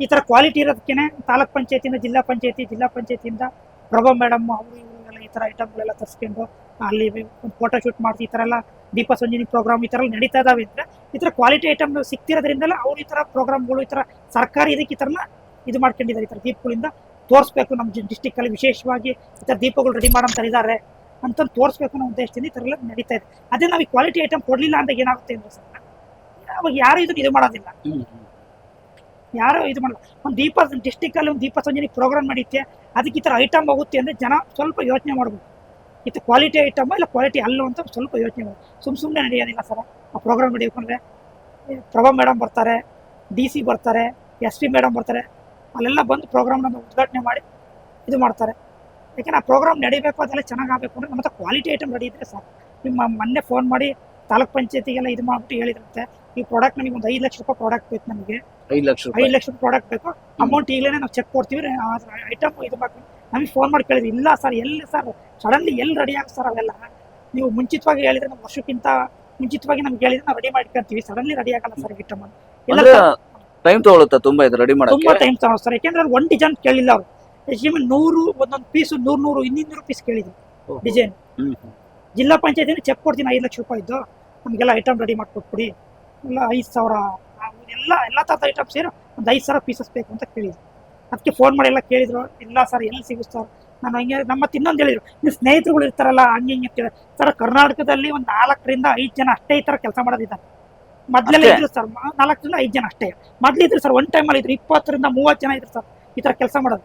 ಈ ತರ ಕ್ವಾಲಿಟಿ ಇರೋದಕ್ಕೇನೆ ತಾಲೂಕ್ ಪಂಚಾಯತಿಯಿಂದ ಜಿಲ್ಲಾ ಪಂಚಾಯತಿ ಜಿಲ್ಲಾ ಪಂಚಾಯತಿಯಿಂದ ಪ್ರಭಾ ಮೇಡಮ್ ಅವರು ಇವರೆಲ್ಲ ಈ ತರ ಐಟಮ್ಗಳೆಲ್ಲ ತರಿಸ್ಕೊಂಡು ಅಲ್ಲಿ ಒಂದು ಫೋಟೋ ಶೂಟ್ ಮಾಡ್ತಿ ಈ ತರ ಎಲ್ಲ ದೀಪ ಸಂಜೀವಿ ಪ್ರೋಗ್ರಾಮ್ ಈ ತರ ಎಲ್ಲ ನಡೀತಾ ಇದಾವೆ ಅಂದರೆ ಈ ತರ ಕ್ವಾಲಿಟಿ ಐಟಮ್ ಸಿಗ್ತಿರೋದ್ರಿಂದಲೇ ಅವ್ರು ಈ ಥರ ಪ್ರೋಗ್ರಾಮ್ಗಳು ಈ ತರ ಸರ್ಕಾರಿ ಇದಕ್ಕೆ ಈ ಥರನ ಇದು ಮಾಡ್ಕೊಂಡಿದ್ದಾರೆ ಈ ತರ ದೀಪಗಳಿಂದ ತೋರಿಸ್ಬೇಕು ನಮ್ಮ ಡಿಸ್ಟಿಕ್ಕಲ್ಲಿ ವಿಶೇಷವಾಗಿ ಈ ಥರ ದೀಪಗಳು ರೆಡಿ ಮಾಡೋಂಥ ಇದ್ದಾರೆ ಅಂತ ತೋರಿಸ್ಬೇಕು ಅನ್ನೋ ಉದ್ದೇಶದಿಂದ ಈ ಥರ ಎಲ್ಲ ನಡೀತಾ ಇದೆ. ಅದೇ ನಾವು ಈ ಕ್ವಾಲಿಟಿ ಐಟಮ್ ಕೊಡಲಿಲ್ಲ ಅಂತ ಏನಾಗುತ್ತೆ ಅಂದ್ರೆ ಸರ್ ಅವಾಗ ಯಾರು ಇದನ್ನ ಇದು ಮಾಡೋದಿಲ್ಲ. ಯಾರು ಇದು ಮಾಡಲ್ಲ. ಒಂದು ದೀಪ ಡಿಸ್ಟಿಕ್ಕಲ್ಲಿ ಒಂದು ದೀಪ ಸಂಜೆ ಪ್ರೋಗ್ರಾಮ್ ನಡೀತೆ ಅದಕ್ಕೆ ಈ ಥರ ಐಟಮ್ ಹೋಗುತ್ತೆ ಅಂದರೆ ಜನ ಸ್ವಲ್ಪ ಯೋಚನೆ ಮಾಡ್ಬೋದು. ಇದು ಕ್ವಾಲಿಟಿ ಐಟಮ್ ಇಲ್ಲ ಕ್ವಾಲಿಟಿ ಅಲ್ಲ ಅಂತ ಸ್ವಲ್ಪ ಯೋಚನೆ ಮಾಡಿ ಸುಮ್ ಸುಮ್ಮನೆ ನಡೆಯೋದಿಲ್ಲ ಸರ್ ಆ ಪ್ರೋಗ್ರಾಮ್ ನಡೆಯಬೇಕಂದ್ರೆ ಪ್ರಭಾ ಮೇಡಮ್ ಬರ್ತಾರೆ ಡಿ ಸಿ ಬರ್ತಾರೆ ಎಸ್ ಪಿ ಮೇಡಮ್ ಬರ್ತಾರೆ ಅಲ್ಲೆಲ್ಲ ಬಂದು ಪ್ರೋಗ್ರಾಮ್ನ ಉದ್ಘಾಟನೆ ಮಾಡಿ ಇದು ಮಾಡ್ತಾರೆ. ಯಾಕೆಂದ್ರೆ ಆ ಪ್ರೋಗ್ರಾಮ್ ನಡಿಬೇಕು ಅದೆಲ್ಲ ಚೆನ್ನಾಗಿ ಆಗಬೇಕು ಅಂದರೆ ನಮ್ಮ ಹತ್ರ ಕ್ವಾಲಿಟಿ ಐಟಮ್ ರೆಡಿ ಇದ್ದರೆ ಸಾಕು. ನಿಮ್ಮ ಮೊನ್ನೆ ಫೋನ್ ಮಾಡಿ ತಾಲೂಕ್ ಪಂಚಾಯತಿಗೆಲ್ಲ ಇದು ಮಾಡ್ಬಿಟ್ಟು ಹೇಳಿದ್ರಂತೆ ಈ ಪ್ರಾಡಕ್ಟ್ ನಮಗೆ ಒಂದು ಐದು ಲಕ್ಷ ರೂಪಾಯಿ ಪ್ರಾಡಕ್ಟ್ ಬೇಕು ನಮಗೆ. ಐದು ಲಕ್ಷ ಐದು ರೂಪಾಯಿ ಲಕ್ಷ ಪ್ರಾಡಕ್ಟ್ ಬೇಕು. ಅಮೌಂಟ್ ಈಗಲೇ ನಾವು ಚೆಕ್ ಕೊಡ್ತೀವಿ ಐಟಮ್ ಇದು ಮಾಡ್ತೀವಿ ನಮಗೆ ಫೋನ್ ಮಾಡಿ ಕೇಳಿದ್ವಿ ಇಲ್ಲ ಸರ್ ಎಲ್ಲಿ ಸರ್ ಸಡನ್ಲಿ ಎಲ್ಲಿ ರೆಡಿ ಆಗ ಸರ್ ಅವೆಲ್ಲ? ನೀವು ಮುಂಚಿತವಾಗಿ ಹೇಳಿದ್ರೆ ನಾವು ವರ್ಷಕ್ಕಿಂತ ಮುಂಚಿತವಾಗಿ ನಮ್ಗೆ ಹೇಳಿದ್ರೆ ನಾವು ರೆಡಿ ಮಾಡ್ಕೊಂತೀವಿ. ಸಡನ್ಲಿ ರೆಡಿ ಆಗಲ್ಲ ಸರ್ ಐಟಮ್ ಎಲ್ಲ ಟೈಮ್ ತಗೊಳುತ್ತಾ ತುಂಬಾ ಇದು ರೆಡಿ ತುಂಬಾ ಟೈಮ್ ತಗೊಂಡು ಸರ್ ಯಾಕೆಂದ್ರೆ ಒಂದು ಡಿಸೈನ್ ಕೇಳಿಲ್ಲ ಅವರು. ನೂರು ಒಂದೊಂದು ಪೀಸು ನೂರು ನೂರು ಇನ್ನಿನ್ನೂರು ಪೀಸ್ ಕೇಳಿದ್ರು ಡಿಸೈನ್. ಜಿಲ್ಲಾ ಪಂಚಾಯತಿನ ಚೆಕ್ ಕೊಡ್ತೀನಿ ಐದು ಲಕ್ಷ ರೂಪಾಯಿ ಇದ್ದು. ನಮಗೆಲ್ಲ ಐಟಮ್ ರೆಡಿ ಮಾಡಿಕೊಟ್ಬಿಡಿ. ಎಲ್ಲ ಐದು ಸಾವಿರ ಎಲ್ಲ ಎಲ್ಲ ಥರದ ಐಟಮ್ ಸೇರಿ ಒಂದು ಐದು ಸಾವಿರ ಪೀಸಸ್ ಬೇಕು ಅಂತ ಕೇಳಿದ್ರು ಅದಕ್ಕೆ ಫೋನ್ ಮಾಡಿ ಎಲ್ಲ ಕೇಳಿದ್ರು. ಇಲ್ಲ ಸರ್ ಎಲ್ಲಿ ಸಿಗುತ್ತೆ ಸರ್ ನಾನು ಹಂಗೆ ನಮ್ಮ ಇನ್ನೊಂದು ಹೇಳಿದ್ರು. ನೀವು ಸ್ನೇಹಿತರುಗಳು ಇರ್ತಾರಲ್ಲ ಹಂಗೆ ಹಿಂಗೆ ಕೇಳಿ ಸರ್ ಕರ್ನಾಟಕದಲ್ಲಿ ಒಂದು ನಾಲ್ಕರಿಂದ ಐದು ಜನ ಅಷ್ಟೇ ಈ ಥರ ಕೆಲಸ ಮಾಡೋದಿದ್ದಾರೆ. ಮೊದಲೆಲ್ಲ ಇದ್ರು ಸರ್ ನಾಲ್ಕರಿಂದ ಐದು ಜನ ಅಷ್ಟೇ. ಮೊದ್ಲಿದ್ರು ಸರ್ ಒನ್ ಟೈಮಲ್ಲಿ ಇದ್ರು ಇಪ್ಪತ್ತರಿಂದ ಮೂವತ್ತು ಜನ ಇದ್ರು ಸರ್ ಈ ತರ ಕೆಲಸ ಮಾಡೋದು.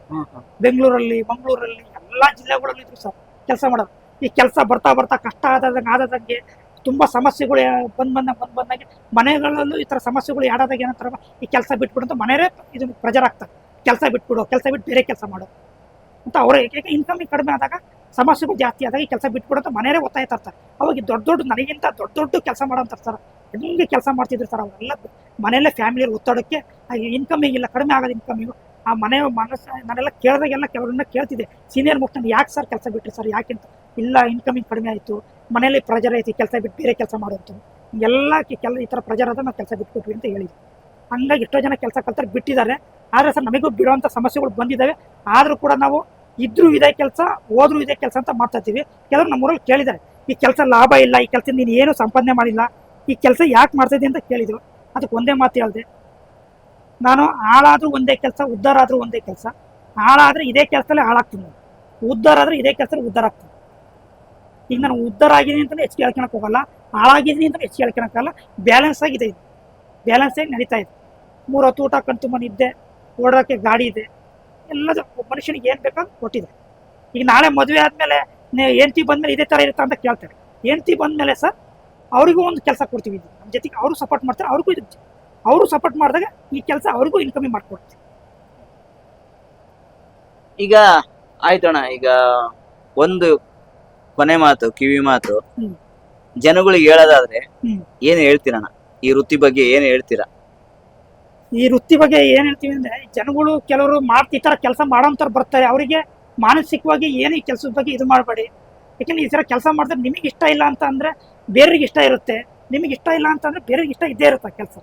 ಬೆಂಗಳೂರಲ್ಲಿ ಮಂಗಳೂರಲ್ಲಿ ಎಲ್ಲಾ ಜಿಲ್ಲೆಗಳಲ್ಲಿ ಇದ್ರು ಸರ್ ಕೆಲಸ ಮಾಡೋದು. ಈ ಕೆಲಸ ಬರ್ತಾ ಬರ್ತಾ ಕಷ್ಟ ಆದಂಗೆ ಆದಂಗೆ ತುಂಬಾ ಸಮಸ್ಯೆಗಳು ಬಂದ್ ಬಂದಾಗ ಬಂದ್ ಬಂದಂಗೆ ಮನೆಗಳಲ್ಲೂ ಈ ತರ ಸಮಸ್ಯೆಗಳು ಯಾಡಾದಾಗ ಏನಂತಾರ ಈ ಕೆಲಸ ಬಿಟ್ಬಿಡು ಅಂತ ಮನೆಯವರೇ ಇದು ಪ್ರೆಜರ್ ಆಗ್ತಾರೆ ಕೆಲಸ ಬಿಟ್ಬಿಡು ಕೆಲಸ ಬಿಟ್ಟು ಬೇರೆ ಕೆಲಸ ಮಾಡು ಅಂತ ಅವರೇ ಇನ್ಕಮ್ ಕಡಿಮೆ ಆದಾಗ ಸಮಸ್ಯೆಗಳು ಜಾಸ್ತಿ ಆದಾಗ ಈ ಕೆಲಸ ಬಿಟ್ಬಿಡು ಅಂತ ಮನೆಯವರೇ ಒತ್ತಾಯ ತರ್ತಾರೆ. ಅವಾಗ ದೊಡ್ಡ ದೊಡ್ಡ ನನಗಿಂತ ದೊಡ್ಡ ದೊಡ್ಡ ಕೆಲಸ ಮಾಡೋಂತಾರೆ ಸರ್ ಹೆಂಗೆ ಕೆಲಸ ಮಾಡ್ತಿದ್ರು ಸರ್ ಅವರೆಲ್ಲ ಮನೆಯಲ್ಲೇ ಫ್ಯಾಮಿಲಿಯಲ್ಲಿ ಒತ್ತಡಕ್ಕೆ ಇನ್ಕಮಿಂಗ್ ಇಲ್ಲ ಕಡಿಮೆ ಆಗೋದು ಇನ್ಕಮಿಂಗು ಆ ಮನೆ ಮನಸ್ಸು ನಾನೆಲ್ಲ ಕೇಳಿದಾಗೆಲ್ಲ ಕೆಲವರನ್ನ ಕೇಳ್ತಿದ್ದೆ. ಸೀನಿಯರ್ ಮುಖ್ಯ ಯಾಕೆ ಸರ್ ಕೆಲಸ ಬಿಟ್ಟರು ಸರ್ ಯಾಕೆ ಅಂತ? ಇಲ್ಲ ಇನ್ಕಮಿಂಗ್ ಕಡಿಮೆ ಆಯಿತು. ಮನೆಯಲ್ಲಿ ಪ್ರೆಜರ್ ಐತಿ, ಕೆಲಸ ಬಿಟ್ಟು ಬೇರೆ ಕೆಲಸ ಮಾಡುವಂತ ಎಲ್ಲ ಕೆಲ, ಈ ಥರ ಪ್ರೆಜರ್ ಅದ ನಾವು ಕೆಲಸ ಬಿಟ್ಕೊಟ್ವಿ ಅಂತ ಹೇಳಿದ್ವಿ ಹಂಗಾಗಿ ಎಷ್ಟೋ ಜನ ಕೆಲಸ ಕಲ್ತಾರೆ ಬಿಟ್ಟಿದ್ದಾರೆ. ಆದರೆ ಸರ್ ನಮಗೂ ಬಿಡುವಂಥ ಸಮಸ್ಯೆಗಳು ಬಂದಿದ್ದಾವೆ ಆದರೂ ಕೂಡ ನಾವು ಇದ್ರೂ ಇದೇ ಕೆಲಸ, ಹೋದ್ರೂ ಇದೇ ಕೆಲಸ ಅಂತ ಮಾಡ್ತಾ ಇದ್ದೀವಿ. ಕೆಲವರು ನಮ್ಮೂರಲ್ಲಿ ಕೇಳಿದ್ದಾರೆ. ಈ ಕೆಲಸ ಲಾಭ ಇಲ್ಲ, ಈ ಕೆಲಸ ನೀನು ಏನು ಸಂಪಾದನೆ ಮಾಡಿಲ್ಲ, ಈ ಕೆಲಸ ಯಾಕೆ ಮಾಡ್ತಿದ್ದೆ ಅಂತ ಕೇಳಿದ್ರು. ಅದಕ್ಕೆ ಒಂದೇ ಮಾತು ಹೇಳಿದೆ. ನಾನು ಹಾಳಾದ್ರೂ ಒಂದೇ ಕೆಲಸ ಉದ್ಧಾರ ಆದ್ರೂ ಒಂದೇ ಕೆಲಸ. ಹಾಳಾದ್ರೆ ಇದೇ ಕೆಲಸದಲ್ಲಿ ಹಾಳಾಗ್ತೀನಿ ನಾನು. ಉದ್ಧಾರ ಆದ್ರೆ ಇದೇ ಕೆಲಸದಲ್ಲಿ ಉದ್ಧಾರ ಆಗ್ತೀನಿ. ಈಗ ನಾನು ಉದ್ಧಾರ ಆಗಿದ್ದೀನಿ ಅಂತ ಹೆಚ್ಚು ಹೇಳ್ಕೊಳಕ್ ಹೋಗಲ್ಲ. ಹಾಳಾಗಿದ್ದೀನಿ ಅಂತ ಹೆಚ್ಚು ಕೇಳ್ಕೊಳಕ್ಕಲ್ಲ ಬ್ಯಾಲೆನ್ಸ್ ಆಗಿದೆ ಇದು. ಬ್ಯಾಲೆನ್ಸ್ ಆಗಿ ನಡೀತಾ ಇದೆ. ಮೂರು ಹತ್ತು ಊಟ ಕಣ್ ತುಂಬ ನಿದ್ದೆ ಓಡೋಕ್ಕೆ ಗಾಡಿ ಇದೆ. ಎಲ್ಲದೂ ಮನುಷ್ಯನಿಗೆ ಏನು ಬೇಕೋ ಅದು ಕೊಟ್ಟಿದೆ ಈಗ ನಾಳೆ ಮದುವೆ ಆದಮೇಲೆ ಹೆಂಡ್ತಿ ಬಂದಮೇಲೆ ಇದೇ ಥರ ಇರುತ್ತೆ ಅಂತ ಕೇಳ್ತಾರೆ. ಹೆಂಡ್ತಿ ಬಂದಮೇಲೆ ಸರ್, ಅವರಿಗೂ ಒಂದು ಕೆಲಸ ಕೊಡ್ತೀವಿ ನಮ್ಮ ಜೊತೆಗೆ ಅವರು ಸಪೋರ್ಟ್ ಮಾಡ್ತಾರೆ, ಅವ್ರಿಗೂ ಇದು ಅವರು ಸಪೋರ್ಟ್ ಮಾಡಿದಾಗ ಈ ಕೆಲಸ ಅವ್ರಿಗೂ ಇನ್ಕಮಿಂಗ್ ಮಾಡ್ಕೊಡ್ತೀವಿ. ಈಗ ಆಯ್ತಣ್ಣ ಈಗ ಒಂದು ಕೊನೆ ಮಾತು ಕಿವಿ ಮಾತು. ಹ್ಮ್. ಜನಗಳಿಗೆ ಹೇಳೋದಾದ್ರೆ ಹ್ಮ್. ಏನ್ ಹೇಳ್ತೀರಣ್ಣ? ಈ ವೃತ್ತಿ ಬಗ್ಗೆ ಏನ್ ಹೇಳ್ತೀರಾ? ಈ ವೃತ್ತಿ ಬಗ್ಗೆ ಏನ್ ಹೇಳ್ತೀವಿ ಅಂದ್ರೆ ಜನಗಳು ಕೆಲವರು ಮಾಡ್ತಿ ಈ ತರ ಕೆಲಸ ಮಾಡೋಂಥವ್ರು ಬರ್ತಾರೆ. ಅವರಿಗೆ ಮಾನಸಿಕವಾಗಿ ಏನು ಈ ಕೆಲಸದ ಬಗ್ಗೆ ಇದು ಮಾಡಬೇಡಿ. ಯಾಕೆಂದ್ರೆ ಈ ತರ ಕೆಲಸ ಮಾಡಿದ್ರೆ ನಿಮಗೆ ಇಷ್ಟ ಇಲ್ಲ ಅಂತ ಅಂದ್ರೆ ಬೇರೆಯವ್ರಿಗೆ ಇಷ್ಟ ಇರುತ್ತೆ. ನಿಮಗೆ ಇಷ್ಟ ಇಲ್ಲ ಅಂತಂದ್ರೆ ಬೇರೆಯವ್ರಿಗೆ ಇಷ್ಟ ಇದ್ದೇ ಇರುತ್ತೆ ಕೆಲಸ.